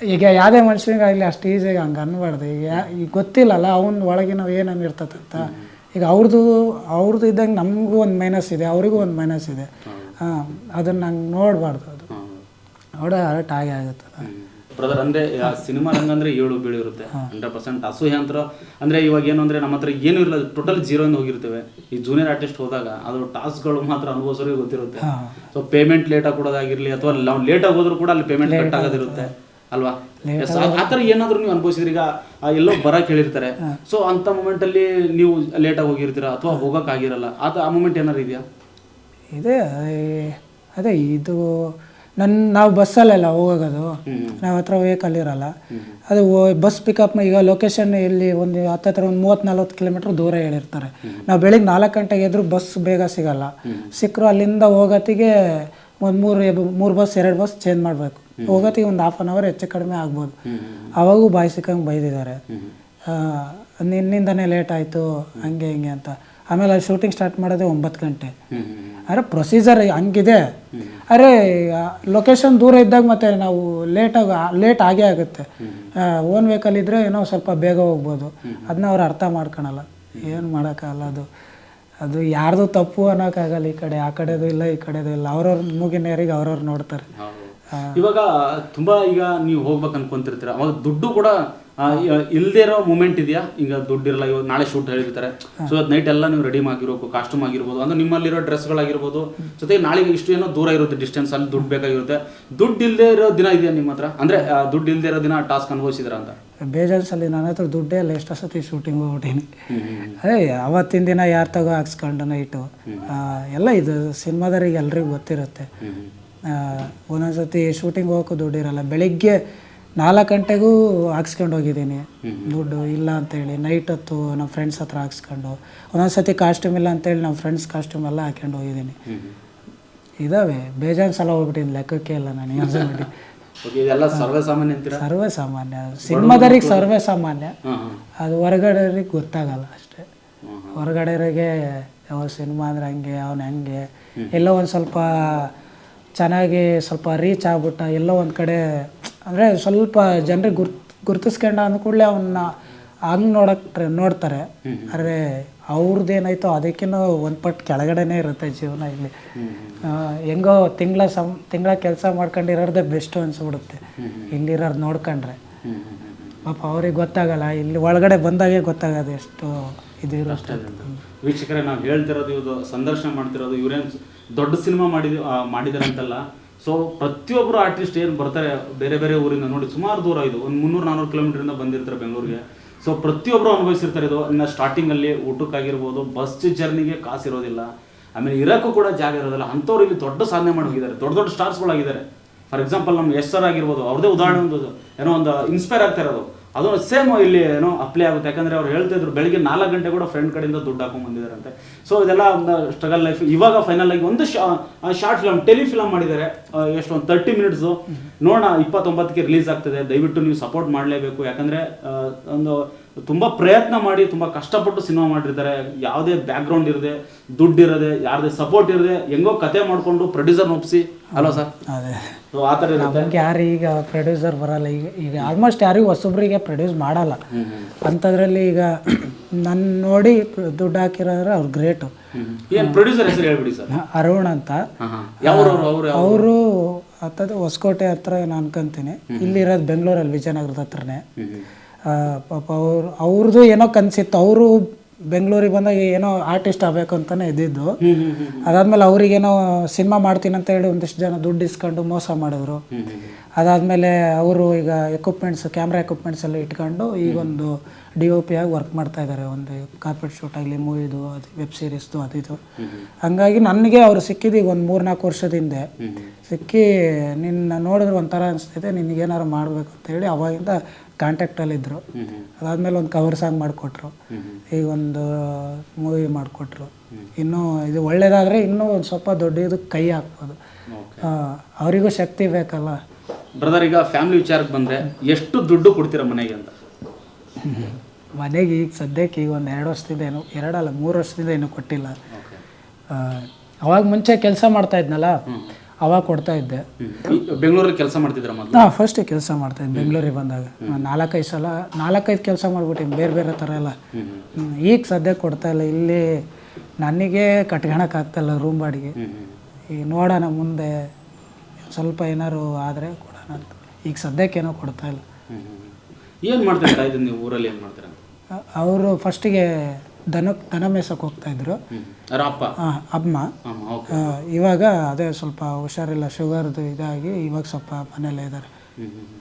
Speaker 1: ಈಗ ಯಾವುದೇ ಮನುಷ್ಯನಿಗಾಗಲಿ ಅಷ್ಟು ಈಸಿಯಾಗಿ ಹಂಗೆ ಅನ್ಬಾರ್ದು. ಈಗ ಈಗ ಗೊತ್ತಿಲ್ಲಲ್ಲ ಅವನ ಒಳಗೆ ನಾವು ಏನನ್ನು ಇರ್ತದಂತ ಈಗ ಅವ್ರದ್ದು ಅವ್ರದ್ದು ಇದ್ದಂಗೆ ನಮಗೂ ಒಂದು ಮೈನಸ್ ಇದೆ ಅವರಿಗೂ ಒಂದು ಮೈನಸ್ ಇದೆ. ಹಾಂ ಅದನ್ನು ನಂಗೆ ನೋಡಬಾರ್ದು ಅದು. ನೋಡೋ ಅರ್ಟ್ ಆಗೇ ಆಗುತ್ತಲ್ಲ.
Speaker 2: ಬ್ರದರ್ ಅಂದ್ರೆ ಆ ಸಿನಿಮಾ ರಂಗ ಅಂದ್ರೆ ಏಳು ಬೀಳು ಇರುತ್ತೆ ಹಂಡ್ರೆಡ್ ಪರ್ಸೆಂಟ್ ಅಂತ ಅಂದ್ರೆ ಇವಾಗ ಏನು ಅಂದ್ರೆ ನಮ್ಮ ಹತ್ರ ಏನು ಇರಲ್ಲ ಟೋಟಲ್ ಜೀರೋ ಇಂದ ಹೋಗಿರ್ತೇವೆ. ಈ ಜೂನಿಯರ್ ಆರ್ಟಿಸ್ಟ್ ಹೋದಾಗ ಅದು ಟಾಸ್ಕ್ಗಳು ಮಾತ್ರ ಅನುಭವಿಸೋರಿಗೆ ಗೊತ್ತಿರುತ್ತೆ. ಸೊ ಪೇಮೆಂಟ್ ಲೇಟ್ ಆಗಿ ಕೊಡೋದಾಗಿರ್ಲಿ ಅಥವಾ ನಾವು ಲೇಟ್ ಆಗಿ ಹೋದ್ರು ಕೂಡ ಅಲ್ಲಿ ಪೇಮೆಂಟ್ ಕಟ್ ಆಗೋದಿರುತ್ತೆ ಅಲ್ವಾ? ಆತರ ಏನಾದರೂ ನೀವು ಅನುಭವಿಸಿದ್ರಿ ಈಗ ಎಲ್ಲೋ ಬರಕ್ ಹೇಳಿರ್ತಾರೆ. ಸೊ ಅಂತ ಮೂಮೆಂಟ್ ಅಲ್ಲಿ ನೀವು ಲೇಟ್ ಆಗಿ ಹೋಗಿರ್ತೀರಾ ಅಥವಾ ಹೋಗಕ್ ಆಗಿರಲ್ಲ ಆ ಮೂಮೆಂಟ್ ಏನಾರು ಇದೆಯಾ?
Speaker 1: ಇದೆ ಅದೇ ಇದು ನನ್ನ ನಾವು ಬಸ್ಸಲ್ಲೆಲ್ಲ ಹೋಗೋದು. ನಾವು ಹತ್ರ ವೆಹಿಕಲ್ ಇರಲ್ಲ ಅದು ಬಸ್ ಪಿಕಪ್ ಈಗ ಲೊಕೇಶನ್ ಇಲ್ಲಿ ಒಂದು ಹತ್ತತ್ರ ಒಂದು ಮೂವತ್ತು ನಲ್ವತ್ತು ಕಿಲೋಮೀಟ್ರ್ ದೂರ ಹೇಳಿರ್ತಾರೆ. ನಾವು ಬೆಳಿಗ್ಗೆ ನಾಲ್ಕು ಗಂಟೆಗೆ ಎದ್ರು ಬಸ್ ಬೇಗ ಸಿಗಲ್ಲ. ಸಿಕ್ಕರು ಅಲ್ಲಿಂದ ಹೋಗೋತ್ತಿಗೆ ಒಂದು ಮೂರು ಮೂರು ಬಸ್ ಎರಡು ಬಸ್ ಚೇಂಜ್ ಮಾಡಬೇಕು. ಹೋಗೋತ್ತಿಗೆ ಒಂದು ಹಾಫ್ ಆನ್ ಅವರ್ ಹೆಚ್ಚು ಕಡಿಮೆ ಆಗ್ಬೋದು. ಅವಾಗೂ ಬಾಯಿ ಸಿಕ್ಕಂಗೆ ಬೈದಿದ್ದಾರೆ ನಿನ್ನಿಂದನೇ ಲೇಟ್ ಆಯಿತು ಹಂಗೆ ಹಿಂಗೆ ಅಂತ. ಆಮೇಲೆ ಶೂಟಿಂಗ್ ಸ್ಟಾರ್ಟ್ ಮಾಡೋದೇ ಒಂಬತ್ತು ಗಂಟೆ. ಅರೆ ಪ್ರೊಸೀಜರ್ ಹಂಗಿದೆ. ಅರೆ ಲೊಕೇಶನ್ ದೂರ ಇದ್ದಾಗ ಮತ್ತೆ ನಾವು ಲೇಟಾಗಿ ಲೇಟ್ ಆಗೇ ಆಗುತ್ತೆ. ಓನ್ ವೆಹಿಕಲ್ ಇದ್ದರೆ ಏನೋ ಸ್ವಲ್ಪ ಬೇಗ ಹೋಗ್ಬೋದು. ಅದನ್ನ ಅವ್ರು ಅರ್ಥ ಮಾಡ್ಕೊಳಲ್ಲ. ಏನು ಮಾಡೋಕ್ಕಾಗಲ್ಲ ಅದು. ಅದು ಯಾರ್ದು ತಪ್ಪು ಅನ್ನೋಕ್ಕಾಗಲ್ಲ ಈ ಕಡೆ ಆ ಕಡೆದು ಇಲ್ಲ ಈ ಕಡೆದು ಇಲ್ಲ. ಅವ್ರವ್ರ ಮೂಗಿನೇರಿಗೆ ಅವ್ರವ್ರು ನೋಡ್ತಾರೆ.
Speaker 2: ಇವಾಗ ತುಂಬಾ ಈಗ ನೀವು ಹೋಗ್ಬೇಕು ಅನ್ಕೊಂತಿರ್ತೀರ ಅವಾಗ ದುಡ್ಡು ಕೂಡ ಆ, ಇ- ಇಲ್ದೇ ಇರೋ ಮೂಮೆಂಟ್ ಇದೆಯಾ? ಈಗ ದುಡ್ಡಿರಲ್ಲ ಇವಾಗ ನಾಳೆ ಶೂಟ್ ಹೇಳಿರ್ತಾರೆ. ಸೊ ಅದ್ ನೈಟ್ ಎಲ್ಲ ನೀವು ರೆಡಿ ಆಗಿರ್ಬೇಕು ಕಾಸ್ಟ್ಯೂಮ್ ಆಗಿರ್ಬೋದು ಅಂದ್ರೆ ನಿಮ್ಮಲ್ಲಿರೋ ಡ್ರೆಸ್ಗಳಾಗಿರ್ಬೋದು ಜೊತೆಗೆ ನಾಳೆ ಇಷ್ಟು ಏನೋ ದೂರ ಇರುತ್ತೆ ಡಿಸ್ಟೆನ್ಸ್ ಅಲ್ಲಿ ದುಡ್ಡು ಬೇಕಾಗಿರುತ್ತೆ. ದುಡ್ಡು ಇಲ್ಲದೆ ಇರೋ ದಿನ ಇದೆಯಾ ನಿಮ್ಮ ಹತ್ರ? ಅಂದ್ರೆ ಆ, ದುಡ್ಡು ಇಲ್ಲದೆ ಇರೋ ದಿನ ಟಾಸ್ಕ್ ಅನುಭವಿಸಿದ್ರ ಅಂತ?
Speaker 1: ಬೇಜಾನ್ಸಲ್ಲಿ ನನ್ನ ಹತ್ರ ದುಡ್ಡೇ ಇಲ್ಲ ಎಷ್ಟೋ ಸತಿ ಶೂಟಿಂಗ್ ಹೋಗ್ಬಿಟ್ಟೀನಿ. ಅದೇ ಅವತ್ತಿನ ದಿನ ಯಾರು ತಗೋ ಹಾಕ್ಸ್ಕೊಂಡು ನೈಟು ಎಲ್ಲ ಇದು ಸಿನಿಮಾದವ್ರಿಗೆ ಎಲ್ರಿಗೂ ಗೊತ್ತಿರುತ್ತೆ ಒಂದೊಂದ್ಸತಿ ಒಂದೊಂದು ಸತಿ ಶೂಟಿಂಗ್ ಹೋಗೋಕ್ಕೂ ದುಡ್ಡಿರಲ್ಲ. ಬೆಳಿಗ್ಗೆ ನಾಲ್ಕು ಗಂಟೆಗೂ ಹಾಕ್ಸ್ಕೊಂಡು ಹೋಗಿದ್ದೀನಿ. ದುಡ್ಡು ಇಲ್ಲ ಅಂತೇಳಿ ನೈಟ್ ಹೊತ್ತು ನಮ್ಮ ಫ್ರೆಂಡ್ಸ್ ಹತ್ರ ಹಾಕ್ಸ್ಕೊಂಡು ಒಂದೊಂದ್ಸತಿ ಕಾಸ್ಟ್ಯೂಮ್ ಇಲ್ಲ ಅಂತೇಳಿ ನಮ್ಮ ಫ್ರೆಂಡ್ಸ್ ಕಾಸ್ಟ್ಯೂಮ್ ಎಲ್ಲ ಹಾಕೊಂಡು ಹೋಗಿದ್ದೀನಿ. ಇದಾವೆ ಬೇಜಾನ್ ಸಲ ಹೋಗ್ಬಿಟ್ಟಿನಿ ಲೆಕ್ಕಕ್ಕೆ ಇಲ್ಲ ನನಗೆ ಅನ್ಸ್ಬಿಟ್ಟು
Speaker 2: ಸರ್ವೇ ಸಾಮಾನ್ಯ ಅಂತೀರಾ?
Speaker 1: ಸರ್ವೇ ಸಾಮಾನ್ಯ ಸಿನಿಮಾದವ್ರಿಗೆ ಸರ್ವೇ ಸಾಮಾನ್ಯ. ಅದು ಹೊರಗಡೆಯವ್ರಿಗೆ ಗೊತ್ತಾಗಲ್ಲ ಅಷ್ಟೇ. ಹೊರಗಡೆಯವ್ರಿಗೆ ಯಾವ ಸಿನಿಮಾ ಅಂದ್ರೆ ಹಂಗೆ ಅವ್ನು ಹಂಗೆ ಎಲ್ಲೋ ಒಂದು ಸ್ವಲ್ಪ ಚೆನ್ನಾಗಿ ಸ್ವಲ್ಪ ರೀಚ್ ಆಗ್ಬಿಟ್ಟ ಎಲ್ಲೋ ಒಂದು ಕಡೆ ಅಂದರೆ ಸ್ವಲ್ಪ ಜನರಿಗೆ ಗುರ್ತ್ ಗುರ್ತಿಸ್ಕೊಂಡ ಅಂದ ಕೂಡಲೇ ಅವನ್ನ ಹಂಗೆ ನೋಡಕ್ಕೆ ನೋಡ್ತಾರೆ. ಆದರೆ ಅವ್ರದ್ದೇನಾಯ್ತೋ ಅದಕ್ಕಿಂತ ಒಂದು ಪಟ್ಟು ಕೆಳಗಡೆನೇ ಇರುತ್ತೆ ಜೀವನ ಇಲ್ಲಿ. ಹೆಂಗೋ ತಿಂಗಳ ಸಮ್ ತಿಂಗಳ ಕೆಲಸ ಮಾಡ್ಕೊಂಡಿರೋದೇ ಬೆಸ್ಟು ಅನಿಸ್ಬಿಡುತ್ತೆ. ಇಲ್ಲಿರೋದು ನೋಡ್ಕೊಂಡ್ರೆ. ಪಾಪ ಅವ್ರಿಗೆ ಗೊತ್ತಾಗಲ್ಲ ಇಲ್ಲಿ ಒಳಗಡೆ ಬಂದಾಗೆ ಗೊತ್ತಾಗೋದು ಎಷ್ಟು ಇದು ಇರುತ್ತೆ
Speaker 2: ವೀಕ್ಷಕರೇ, ನಾವು ಹೇಳ್ತಿರೋದು ಇವ್ರು ಸಂದರ್ಶನ ಮಾಡ್ತಿರೋದು, ಇವರೇನು ದೊಡ್ಡ ಸಿನಿಮಾ ಮಾಡಿದ ಮಾಡಿದ್ದಾರೆ ಅಂತಲ್ಲ ಸೊ ಪ್ರತಿಯೊಬ್ಬರು ಆರ್ಟಿಸ್ಟ್ ಏನು ಬರ್ತಾರೆ ಬೇರೆ ಬೇರೆ ಊರಿಂದ ನೋಡಿ, ಸುಮಾರು ದೂರ ಇದು. ಒಂದು ಮುನ್ನೂರು ನಾನ್ನೂರು ಕಿಲೋಮೀಟರಿಂದ ಬಂದಿರ್ತಾರೆ ಬೆಂಗಳೂರಿಗೆ. ಸೊ ಪ್ರತಿಯೊಬ್ಬರು ಅನುಭವಿಸಿರ್ತಾರೆ ಇದು. ಇನ್ನು ಸ್ಟಾರ್ಟಿಂಗಲ್ಲಿ ಊಟಕ್ಕಾಗಿರ್ಬೋದು ಬಸ್ ಜರ್ನಿಗೆ ಕಾಸು ಇರೋದಿಲ್ಲ ಆಮೇಲೆ ಇರೋಕ್ಕೂ ಕೂಡ ಜಾಗ ಇರೋದಿಲ್ಲ. ಅಂಥವ್ರು ಇಲ್ಲಿ ದೊಡ್ಡ ಸಾಧನೆ ಮಾಡಿ ಹೋಗಿದ್ದಾರೆ ದೊಡ್ಡ ದೊಡ್ಡ ಸ್ಟಾರ್ಸ್ಗಳಾಗಿದ್ದಾರೆ ಫಾರ್ ಎಕ್ಸಾಂಪಲ್ ನಮ್ಮ ಎಸ್ ಸರ್ ಆಗಿರ್ಬೋದು, ಅವ್ರದೇ ಉದಾಹರಣೆ ಒಂದು ಏನೋ ಒಂದು ಇನ್ಸ್ಪೈರ್ ಆಗ್ತಾ ಇರೋದು. ಅದು ಸೇಮ್ ಇಲ್ಲಿ ಏನೋ ಅಪ್ಲೈ ಆಗುತ್ತೆ. ಯಾಕಂದ್ರೆ ಅವ್ರು ಹೇಳ್ತಾ ಇದ್ರು ಬೆಳಿಗ್ಗೆ ನಾಲ್ಕು ಗಂಟೆ ಕೂಡ ಫ್ರೆಂಡ್ ಕಡೆಯಿಂದ ದುಡ್ಡು ಹಾಕೊಂಡು ಬಂದಿದ್ದಾರಂತೆ. ಸೊ ಇದೆಲ್ಲ ಒಂದು ಸ್ಟ್ರಗಲ್ ಲೈಫ್ ಇವಾಗ ಫೈನಲ್ ಆಗಿ ಒಂದು ಶಾರ್ಟ್ ಫಿಲಮ್ ಟೆಲಿಫಿಲಮ್ ಮಾಡಿದ್ದಾರೆ. ಎಷ್ಟೊಂದು ಎಷ್ಟು ಒಂದು ತರ್ಟಿ ಮಿನಿಟ್ಸು ನೋಡೋಣ ಇಪ್ಪತ್ತೊಂಬತ್ತಕ್ಕೆ ರಿಲೀಸ್ ಆಗ್ತದೆ. ದಯವಿಟ್ಟು ನೀವು ಸಪೋರ್ಟ್ ಮಾಡಲೇಬೇಕು. ಯಾಕಂದ್ರೆ ಒಂದು ತುಂಬಾ ಪ್ರಯತ್ನ ಮಾಡಿ ತುಂಬಾ ಕಷ್ಟಪಟ್ಟು ಸಿನಿಮಾ ಮಾಡಿರ್ತಾರೆ. ಯಾವುದೇ ಬ್ಯಾಕ್ಗ್ರೌಂಡ್ ಇರದೆ ದುಡ್ಡು ಇರದೆ ಯಾರದೇ ಸಪೋರ್ಟ್ ಇರದೆ ಹೆಂಗೋ ಕತೆ ಮಾಡ್ಕೊಂಡು ಪ್ರೊಡ್ಯೂಸರ್ ಒಪ್ಸಿ. ಅಲ್ವಾ ಸರ್?
Speaker 1: ಅದೇ.
Speaker 2: ಆ ಥರ
Speaker 1: ನಮ್ಗೆ ಯಾರು ಈಗ ಪ್ರೊಡ್ಯೂಸರ್ ಬರಲ್ಲ. ಈಗ ಈಗ ಆಲ್ಮೋಸ್ಟ್ ಯಾರಿಗೂ ಹೊಸೊಬ್ಬರಿಗೆ ಪ್ರೊಡ್ಯೂಸ್ ಮಾಡಲ್ಲ. ಅಂಥದ್ರಲ್ಲಿ ಈಗ ನನ್ನ ನೋಡಿ ದುಡ್ಡು ಹಾಕಿರೋದ್ರೆ ಅವ್ರು ಗ್ರೇಟು
Speaker 2: ಏನ್ ಪ್ರೊಡ್ಯೂಸರ್ ಹೆಸರು ಹೇಳ್ಬಿಡಿ ಸರ್.
Speaker 1: ಅರುಣ್ ಅಂತ.
Speaker 2: ಅವರು
Speaker 1: ಅವರು ಹತ್ತದ ಹೊಸಕೋಟೆ ಹತ್ರ ನಾನು ಅನ್ಕೊಂತೀನಿ. ಇಲ್ಲಿರೋದು ಬೆಂಗಳೂರಲ್ಲಿ ವಿಜಯನಗರದ ಹತ್ರನೇ. ಪಾಪ ಅವ್ರು ಅವ್ರದ್ದು ಏನೋ ಕನಸಿತ್ತು. ಅವರು ಬೆಂಗಳೂರಿಗೆ ಬಂದಾಗ ಏನೋ ಆರ್ಟಿಸ್ಟ್ ಆಗಬೇಕು ಅಂತಲೇ ಇದ್ದಿದ್ದು. ಅದಾದ್ಮೇಲೆ ಅವರಿಗೇನೋ ಸಿನಿಮಾ ಮಾಡ್ತೀನಿ ಅಂತ ಹೇಳಿ ಒಂದಿಷ್ಟು ಜನ ದುಡ್ಡು ಇಸ್ಕೊಂಡು ಮೋಸ ಮಾಡಿದ್ರು. ಅದಾದಮೇಲೆ ಅವರು ಈಗ ಎಕ್ವಿಪ್ಮೆಂಟ್ಸ್ ಕ್ಯಾಮ್ರಾ ಎಕ್ವಿಪ್ಮೆಂಟ್ಸ್ ಎಲ್ಲ ಇಟ್ಕೊಂಡು ಈಗ ಒಂದು ಡಿ ಒ ಪಿ ಆಗಿ ವರ್ಕ್ ಮಾಡ್ತಾ ಇದ್ದಾರೆ ಒಂದು ಕಾರ್ಪೆಟ್ ಶೂಟ್ ಆಗಲಿ ಮೂವಿದು ಅದು ವೆಬ್ ಸೀರೀಸ್ದು ಅದು ಇದು. ಹಂಗಾಗಿ ನನಗೆ ಅವ್ರು ಸಿಕ್ಕಿದ್ದು ಈಗ ಒಂದು ಮೂರ್ನಾಲ್ಕು ವರ್ಷದ ಹಿಂದೆ ಸಿಕ್ಕಿ ನಿನ್ನ ನೋಡಿದ್ರೆ ಒಂಥರ ಅನಿಸ್ತೈತೆ ನಿನಗೇನಾರು ಮಾಡಬೇಕು ಅಂತೇಳಿ ಅವಾಗಿಂದ ಕಾಂಟ್ಯಾಕ್ಟಲ್ಲಿದ್ದರು ಅದಾದಮೇಲೆ ಒಂದು ಕವರ್ ಸಾಂಗ್ ಮಾಡಿಕೊಟ್ರು. ಈಗ ಒಂದು ಮೂವಿ ಮಾಡಿಕೊಟ್ರು. ಇನ್ನೂ ಇದು ಒಳ್ಳೇದಾದರೆ ಇನ್ನೂ ಒಂದು ಸ್ವಲ್ಪ ದೊಡ್ಡ ಇದಕ್ಕೆ ಕೈ ಹಾಕ್ಬೋದು. ಅವರಿಗೂ ಶಕ್ತಿ ಬೇಕಲ್ಲ.
Speaker 2: ಬ್ರದರ್ ಈಗ ಫ್ಯಾಮಿಲಿ ವಿಚಾರಕ್ಕೆ ಬಂದರೆ ಎಷ್ಟು ದುಡ್ಡು ಕೊಡ್ತೀರಾ ಮನೆಗೆ ಅಂತ?
Speaker 1: ಮನೆಗೆ ಈಗ ಸದ್ಯಕ್ಕೆ ಈಗ ಒಂದು ಎರಡು ವರ್ಷದಿಂದ ಏನು ಎರಡಲ್ಲ ಮೂರು ವರ್ಷದಿಂದ ಏನು ಕೊಟ್ಟಿಲ್ಲ. ಅವಾಗ ಮುಂಚೆ ಕೆಲಸ ಮಾಡ್ತಾ ಇದ್ನಲ್ಲ? ಅವಾಗ ಕೊಡ್ತಾ ಇದ್ದೆ.
Speaker 2: ಬೆಂಗಳೂರಲ್ಲಿ ಕೆಲಸ ಮಾಡ್ತಿದ್ರ
Speaker 1: ಹಾಂ ಫಸ್ಟ್ ಕೆಲಸ ಮಾಡ್ತಾ ಇದ್ದೆ ಬೆಂಗಳೂರಿಗೆ ಬಂದಾಗ. ನಾಲ್ಕೈದು ಸಲ ನಾಲ್ಕೈದು ಕೆಲಸ ಮಾಡ್ಬಿಟ್ಟಿನಿ ಬೇರೆ ಬೇರೆ ಥರ ಎಲ್ಲ. ಈಗ ಸದ್ಯಕ್ಕೆ ಕೊಡ್ತಾ ಇಲ್ಲ. ಇಲ್ಲಿ ನನಗೆ ಕಟ್ಕೊಳಕ್ಕಾಗ್ತಾಯಿಲ್ಲ ರೂಮ್ ಬಾಡಿಗೆ. ಈಗ ನೋಡೋಣ ಮುಂದೆ ಸ್ವಲ್ಪ ಏನಾದ್ರು ಆದರೆ ಕೊಡೋಣ ಅಂತ. ಈಗ ಸದ್ಯಕ್ಕೇನೋ ಕೊಡ್ತಾ ಇಲ್ಲ.
Speaker 2: ಏನು ಮಾಡ್ತಾ ಇದ್ದೀನಿ ನೀವು ಊರಲ್ಲಿ ಏನು ಮಾಡ್ತೀರಾ
Speaker 1: ಅವರು ಫಸ್ಟಿಗೆ ದನ ದನ ಮೇಸಕ್ಕೆ ಹೋಗ್ತಾಯಿದ್ರು
Speaker 2: ಇದ್ರು. ಅಪ್ಪ?
Speaker 1: ಅಮ್ಮ. ಇವಾಗ ಅದೇ ಸ್ವಲ್ಪ ಹುಷಾರಿಲ್ಲ ಶುಗರ್ದು ಇದಾಗಿ ಇವಾಗ ಸ್ವಲ್ಪ ಮನೇಲೇ ಇದ್ದಾರೆ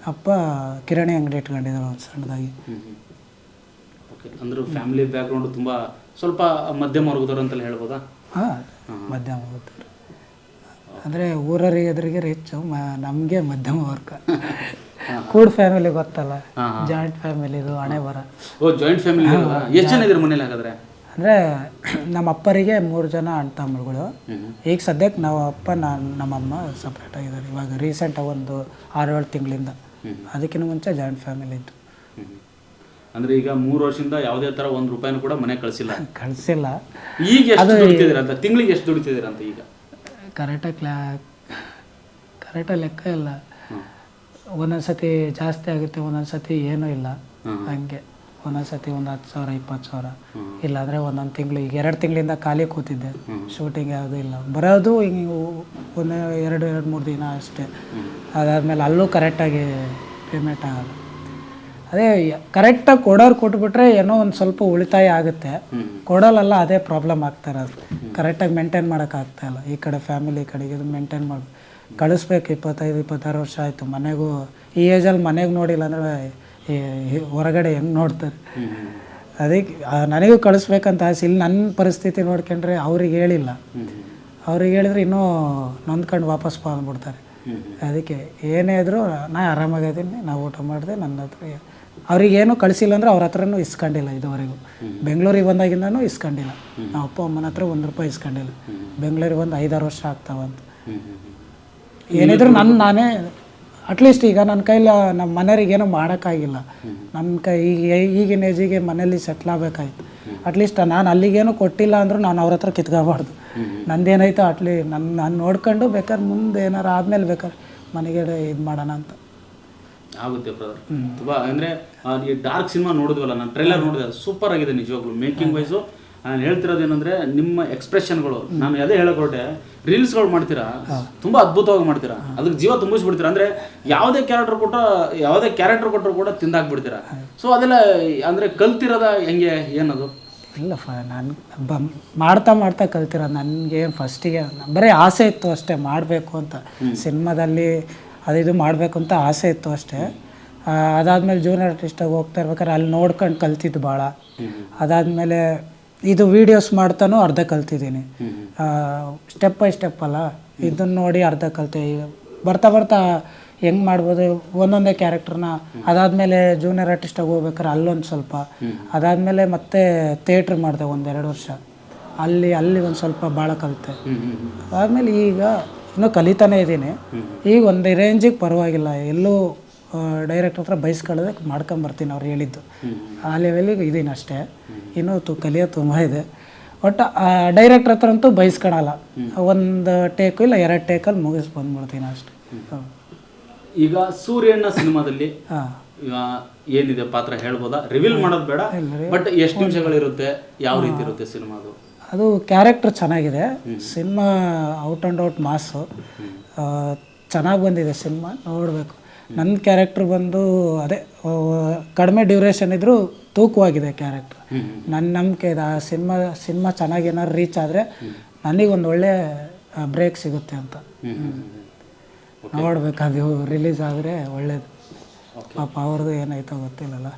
Speaker 1: ಅಪ್ಪ ಕಿರಾಣಿ ಅಂಗಡಿ ಇಟ್ಕೊಂಡಿದ್ರು ಒಂದು ಸಣ್ಣದಾಗಿ.
Speaker 2: ಅಂದ್ರೆ ಫ್ಯಾಮಿಲಿ ಬ್ಯಾಕ್ಗ್ರೌಂಡ್ ತುಂಬಾ ಸ್ವಲ್ಪ ಮಧ್ಯಮ ವರ್ಗದವ್ರು ಅಂತಲೇ ಹೇಳ್ಬೋದಾ?
Speaker 1: ಹಾಂ ಮಧ್ಯಮ ವರ್ಗದವ್ರು. ಅಂದರೆ ಊರರಿಗೆ ಎದುರಿಗೆ ಹೆಚ್ಚು ಮ ನಮಗೆ ಮಧ್ಯಮ ವರ್ಗ. ಕೂಡ್ ಫ್ಯಾಮಿಲಿ ಗೊತ್ತಲ್ಲ. ಜಾಯಿಂಟ್ ಫ್ಯಾಮಿಲಿದು ಹಣೆ ಬರ.
Speaker 2: ಓ ಜಾಯಿಂಟ್ ಫ್ಯಾಮಿಲಿ ಎಷ್ಟು ಜನ ಇದ್ರ ಮನೇಲಿ ಹಾಗಾದ್ರೆ?
Speaker 1: ಅಂದರೆ ನಮ್ಮ ಅಪ್ಪರಿಗೆ ಮೂರು ಜನ ಅಣ್ಣ ತಮ್ಮಗಳು ಈಗ ಸದ್ಯಕ್ಕೆ ನಾವು ಅಪ್ಪ ನಾನು ನಮ್ಮಮ್ಮ ಸಪ್ರೇಟ್ ಆಗಿದ್ದಾರೆ ಇವಾಗ ರೀಸೆಂಟಾಗಿ ಒಂದು ಆರು ಏಳು ತಿಂಗಳಿಂದ. ಅದಕ್ಕಿಂತ ಮುಂಚೆ ಜಾಯಿಂಟ್ ಫ್ಯಾಮಿಲಿ ಇತ್ತು.
Speaker 2: ಅಂದ್ರೆ ಈಗ ಮೂರು ವರ್ಷದಿಂದ ಯಾವುದೇ ತರ ಒಂದು ರೂಪಾಯಿನೂ ಕೂಡ ಮನೆ ಕಳಿಸಿಲ್ಲ.
Speaker 1: ಕಳಿಸಿಲ್ಲ.
Speaker 2: ಈಗ ಎಷ್ಟು ದುಡಿತಿದ್ದೀರ ಅಂತ? ತಿಂಗಳಿಗೆ ಎಷ್ಟು ದುಡಿತಿದ್ದೀರಾ ಅಂತ ಈಗ?
Speaker 1: ಕರೆಕ್ಟಾಗಿ ಕ್ಲಾ ಕರೆಕ್ಟಾಗಿ ಲೆಕ್ಕ ಇಲ್ಲ. ಒಂದೊಂದು ಸತಿ ಜಾಸ್ತಿ ಆಗುತ್ತೆ ಒಂದೊಂದು ಸತಿ ಏನೂ ಇಲ್ಲ. ಹಂಗೆ. ಒಂದೊಂದು ಸತಿ ಒಂದು ಹತ್ತು ಸಾವಿರ ಇಪ್ಪತ್ತು ಸಾವಿರ. ಇಲ್ಲಾಂದರೆ ಒಂದೊಂದು ತಿಂಗಳು ಈಗ ಎರಡು ತಿಂಗಳಿಂದ ಖಾಲಿ ಕೂತಿದ್ದೆ. ಶೂಟಿಂಗ್ ಯಾವುದೂ ಇಲ್ಲ. ಬರೋದು ಹಿಂಗೆ ಒಂದು ಎರಡು ಎರಡು ಮೂರು ದಿನ ಅಷ್ಟೇ. ಅದಾದಮೇಲೆ ಅಲ್ಲೂ ಕರೆಕ್ಟಾಗಿ ಪೇಮೆಂಟ್ ಆಗಲ್ಲ. ಅದೇ ಕರೆಕ್ಟಾಗಿ ಕೊಡೋರು ಕೊಟ್ಬಿಟ್ರೆ ಏನೋ ಒಂದು ಸ್ವಲ್ಪ ಉಳಿತಾಯ ಆಗುತ್ತೆ. ಕೊಡೋಲ್ಲ ಅದೇ ಪ್ರಾಬ್ಲಮ್ ಆಗ್ತಾರೆ ಅದು ಕರೆಕ್ಟಾಗಿ ಮೇಂಟೈನ್ ಮಾಡೋಕ್ಕಾಗ್ತಾಯಿಲ್ಲ ಈ ಕಡೆ ಫ್ಯಾಮಿಲಿ ಈ ಕಡೆಗೆ ಇದು ಮೇಂಟೈನ್ ಮಾಡಿ ಕಳಿಸ್ಬೇಕು, ಇಪ್ಪತ್ತೈದು, ಇಪ್ಪತ್ತಾರು ವರ್ಷ ಆಯಿತು. ಮನೆಗೂ, ಈ ಏಜಲ್ಲಿ ಮನೆಗೆ ನೋಡಿಲ್ಲ ಅಂದರೆ ಹೊರಗಡೆ ಹೆಂಗೆ ನೋಡ್ತಾರೆ? ಅದಕ್ಕೆ ನನಗೂ ಕಳಿಸ್ಬೇಕಂತ ಆಸೆ. ಇಲ್ಲಿ ನನ್ನ ಪರಿಸ್ಥಿತಿ ನೋಡ್ಕೊಂಡ್ರೆ ಅವ್ರಿಗೆ ಹೇಳಿಲ್ಲ. ಅವ್ರಿಗೆ ಹೇಳಿದ್ರೆ ಇನ್ನೂ ನೊಂದ್ಕೊಂಡು ವಾಪಸ್ ಬಂದ್ಬಿಡ್ತಾರೆ. ಅದಕ್ಕೆ ಏನೇ ಇದ್ರೂ ನಾ ಆರಾಮಾಗಿದ್ದೀನಿ ನಾವು ಊಟ ಮಾಡಿದೆ, ನನ್ನ ಹತ್ರ ಅವ್ರಿಗೇನು ಕಳಿಸಿಲ್ಲ ಅಂದ್ರೆ ಅವ್ರ ಹತ್ರನೂ ಇಸ್ಕೊಂಡಿಲ್ಲ ಇದುವರೆಗೂ. ಬೆಂಗಳೂರಿಗೆ ಬಂದಾಗಿಂದನೂ ಇಸ್ಕೊಂಡಿಲ್ಲ. ನಮ್ಮ ಅಪ್ಪ ಅಮ್ಮನ ಹತ್ರ ಒಂದು ರೂಪಾಯಿ ಇಸ್ಕೊಂಡಿಲ್ಲ. ಬೆಂಗಳೂರಿಗೆ ಒಂದು ಐದಾರು ವರ್ಷ ಆಗ್ತಾವಂತ. ಏನಿದ್ರು ನನ್ನ ನಾನೇ ಅಟ್ಲೀಸ್ಟ್ ಈಗ ನನ್ನ ಕೈಲಿ ನಮ್ಮ ಮನೆಯವ್ರಿಗೆ ಏನೋ ಮಾಡೋಕ್ಕಾಗಿಲ್ಲ ನನ್ನ ಕೈ ಈಗ ಈಗಿನ ಏಜಿಗೆ ಮನೇಲಿ ಸೆಟ್ಲ್ ಆಗಬೇಕಾಯ್ತು. ಅಟ್ಲೀಸ್ಟ್ ನಾನು ಅಲ್ಲಿಗೇನು ಕೊಟ್ಟಿಲ್ಲ ಅಂದರೂ ನಾನು ಅವ್ರ ಹತ್ರ ಕಿತ್ಕೋಬಾರ್ದು. ನಂದೇನಾಯ್ತು ಅಟ್ಲಿ ನನ್ನ ನಾನು ನೋಡ್ಕೊಂಡು ಬೇಕಾದ್ರೆ ಮುಂದೆ ಏನಾರು ಆದಮೇಲೆ ಬೇಕಾದ್ರೆ ಮನೆಗೆ ಇದು ಮಾಡೋಣ ಅಂತ.
Speaker 2: ಆಗುತ್ತೆ ಬ್ರದರ್ ತುಂಬ ಅಂದ್ರೆ ಈ ಡಾರ್ಕ್ ಸಿನಿಮಾ ನೋಡಿದ್ವಲ್ಲ ನಾನು ಟ್ರೈಲರ್ ನೋಡಿದೆ ಸೂಪರ್ ಆಗಿದೆ ನಿಜವಾಗ್ಲು. ಮೇಕಿಂಗ್ ವೈಸು ನಾನು ಹೇಳ್ತಿರೋದು ಏನಂದ್ರೆ ನಿಮ್ಮ ಎಕ್ಸ್ಪ್ರೆಷನ್ಗಳು ನಾನು ಅದೇ ಹೇಳಕ್ ಹೊರಟೆ. ರೀಲ್ಸ್ಗಳು ಮಾಡ್ತೀರಾ? ತುಂಬಾ ಅದ್ಭುತವಾಗಿ ಮಾಡ್ತೀರಾ? ಅದಕ್ಕೆ ಜೀವ ತುಂಬಿಸ್ಬಿಡ್ತೀರಾ? ಅಂದ್ರೆ ಯಾವುದೇ ಕ್ಯಾರೆಕ್ಟರ್ ಕೊಟ್ಟ ಯಾವುದೇ ಕ್ಯಾರೆಕ್ಟರ್ ಕೊಟ್ಟರು ಕೂಡ ತಿಂದಾಕ್ಬಿಡ್ತೀರಾ? ಸೊ ಅದೆಲ್ಲ ಅಂದ್ರೆ ಕಲ್ತಿರೋದ ಹೆಂಗೆ ಏನದು?
Speaker 1: ಇಲ್ಲ ಫ ನಾನು ಬ ಮಾಡ್ತಾ ಮಾಡ್ತಾ ಕಲ್ತಿರ ನನಗೆ ಫಸ್ಟಿಗೆ ಬರೀ ಆಸೆ ಇತ್ತು ಅಷ್ಟೇ ಮಾಡಬೇಕು ಅಂತ. ಸಿನಿಮಾದಲ್ಲಿ ಅದು ಇದು ಮಾಡಬೇಕು ಅಂತ ಆಸೆ ಇತ್ತು ಅಷ್ಟೇ. ಅದಾದಮೇಲೆ ಜೂನಿಯರ್ ಆರ್ಟಿಸ್ಟಾಗಿ ಹೋಗ್ತಾ ಇರ್ಬೇಕಾದ್ರೆ ಅಲ್ಲಿ ನೋಡ್ಕೊಂಡು ಕಲ್ತಿದ್ದು ಭಾಳ. ಅದಾದಮೇಲೆ ಇದು ವಿಡಿಯೋಸ್ ಮಾಡ್ತಾನೂ ಅರ್ಧ ಕಲ್ತಿದ್ದೀನಿ. ಸ್ಟೆಪ್ ಬೈ ಸ್ಟೆಪ್ ಅಲ್ಲ? ಇದನ್ನು ನೋಡಿ ಅರ್ಧ ಕಲಿತೆ. ಬರ್ತಾ ಬರ್ತಾ ಹೆಂಗ್ ಮಾಡ್ಬೋದು? ಒಂದೊಂದೇ ಕ್ಯಾರೆಕ್ಟರ್ನ ಅದಾದಮೇಲೆ ಜೂನಿಯರ್ ಆರ್ಟಿಸ್ಟಾಗಿ ಹೋಗ್ಬೇಕಾರೆ ಅಲ್ಲೊಂದು ಸ್ವಲ್ಪ. ಅದಾದ್ಮೇಲೆ ಮತ್ತೆ ಥಿಯೇಟ್ರ್ ಮಾಡಿದೆ ಒಂದೆರಡು ವರ್ಷ. ಅಲ್ಲಿ ಅಲ್ಲಿ ಒಂದು ಸ್ವಲ್ಪ ಭಾಳ ಕಲಿತೆ. ಅದಾದಮೇಲೆ ಈಗ ಇನ್ನೂ ಕಲಿತಾನೆ ಇದ್ದೀನಿ. ಈಗ ಒಂದು ರೇಂಜಿಗೆ ಪರವಾಗಿಲ್ಲ. ಎಲ್ಲೂ ಡೈರೆಕ್ಟ್ ಹತ್ರ ಬೈಸ್ಕೊಳ್ಳೋದಕ್ಕೆ ಮಾಡ್ಕೊಂಬರ್ತೀನಿ ಅವ್ರು ಹೇಳಿದ್ದು. ಆ ಲೆವೆಲಿಗೆ ಇದೀನಿ ಅಷ್ಟೇ. ಇನ್ನೂ ತು ಕಲಿಯೋದು ತುಂಬ ಇದೆ. ಒಟ್ಟು ಡೈರೆಕ್ಟ್ರ್ ಹತ್ರ ಅಂತೂ ಬೈಸ್ಕೊಳಲ್ಲ. ಒಂದು ಟೇಕು ಇಲ್ಲ ಎರಡು ಟೇಕಲ್ಲಿ ಮುಗಿಸ್ ಬಂದ್ಬಿಡ್ತೀನಿ ಅಷ್ಟೇ.
Speaker 2: ಈಗ ಸೂರ್ಯಣ್ಣ ಸಿನಿಮಾದಲ್ಲಿ ಏನಿದೆ ಪಾತ್ರ ಹೇಳ್ಬೋದಾ? ರಿವೀಲ್ ಮಾಡೋದು ಬೇಡ ಬಟ್ ಎಷ್ಟು ನಿಮಿಷಗಳಿರುತ್ತೆ? ಯಾವ ರೀತಿ ಇರುತ್ತೆ ಸಿನಿಮಾದು?
Speaker 1: ಅದು ಕ್ಯಾರೆಕ್ಟರ್ ಚೆನ್ನಾಗಿದೆ. Cinema out and out mass. ಚೆನ್ನಾಗಿ ಬಂದಿದೆ ಸಿನಿಮಾ ನೋಡಬೇಕು. ನನ್ನ ಕ್ಯಾರೆಕ್ಟ್ರ್ ಬಂದು ಅದೇ ಕಡಿಮೆ ಡ್ಯೂರೇಷನ್ ಇದ್ದರೂ ತೂಕವಾಗಿದೆ ಕ್ಯಾರೆಕ್ಟ್ರ್ ನನ್ನ ನಂಬಿಕೆ ಇದೆ. ಆ ಸಿನಿಮಾ ಸಿನಿಮಾ ಚೆನ್ನಾಗಿ ಏನಾದ್ರು ರೀಚ್ ಆದರೆ ನನಗೊಂದು ಒಳ್ಳೆ ಬ್ರೇಕ್ ಸಿಗುತ್ತೆ ಅಂತ. ನೋಡ್ಬೇಕು ಅದು ರಿಲೀಸ್ ಆದರೆ ಒಳ್ಳೇದು. ಪಾಪ ಅವ್ರದ್ದು ಏನಾಯ್ತೋ ಗೊತ್ತಿಲ್ಲಲ್ಲ.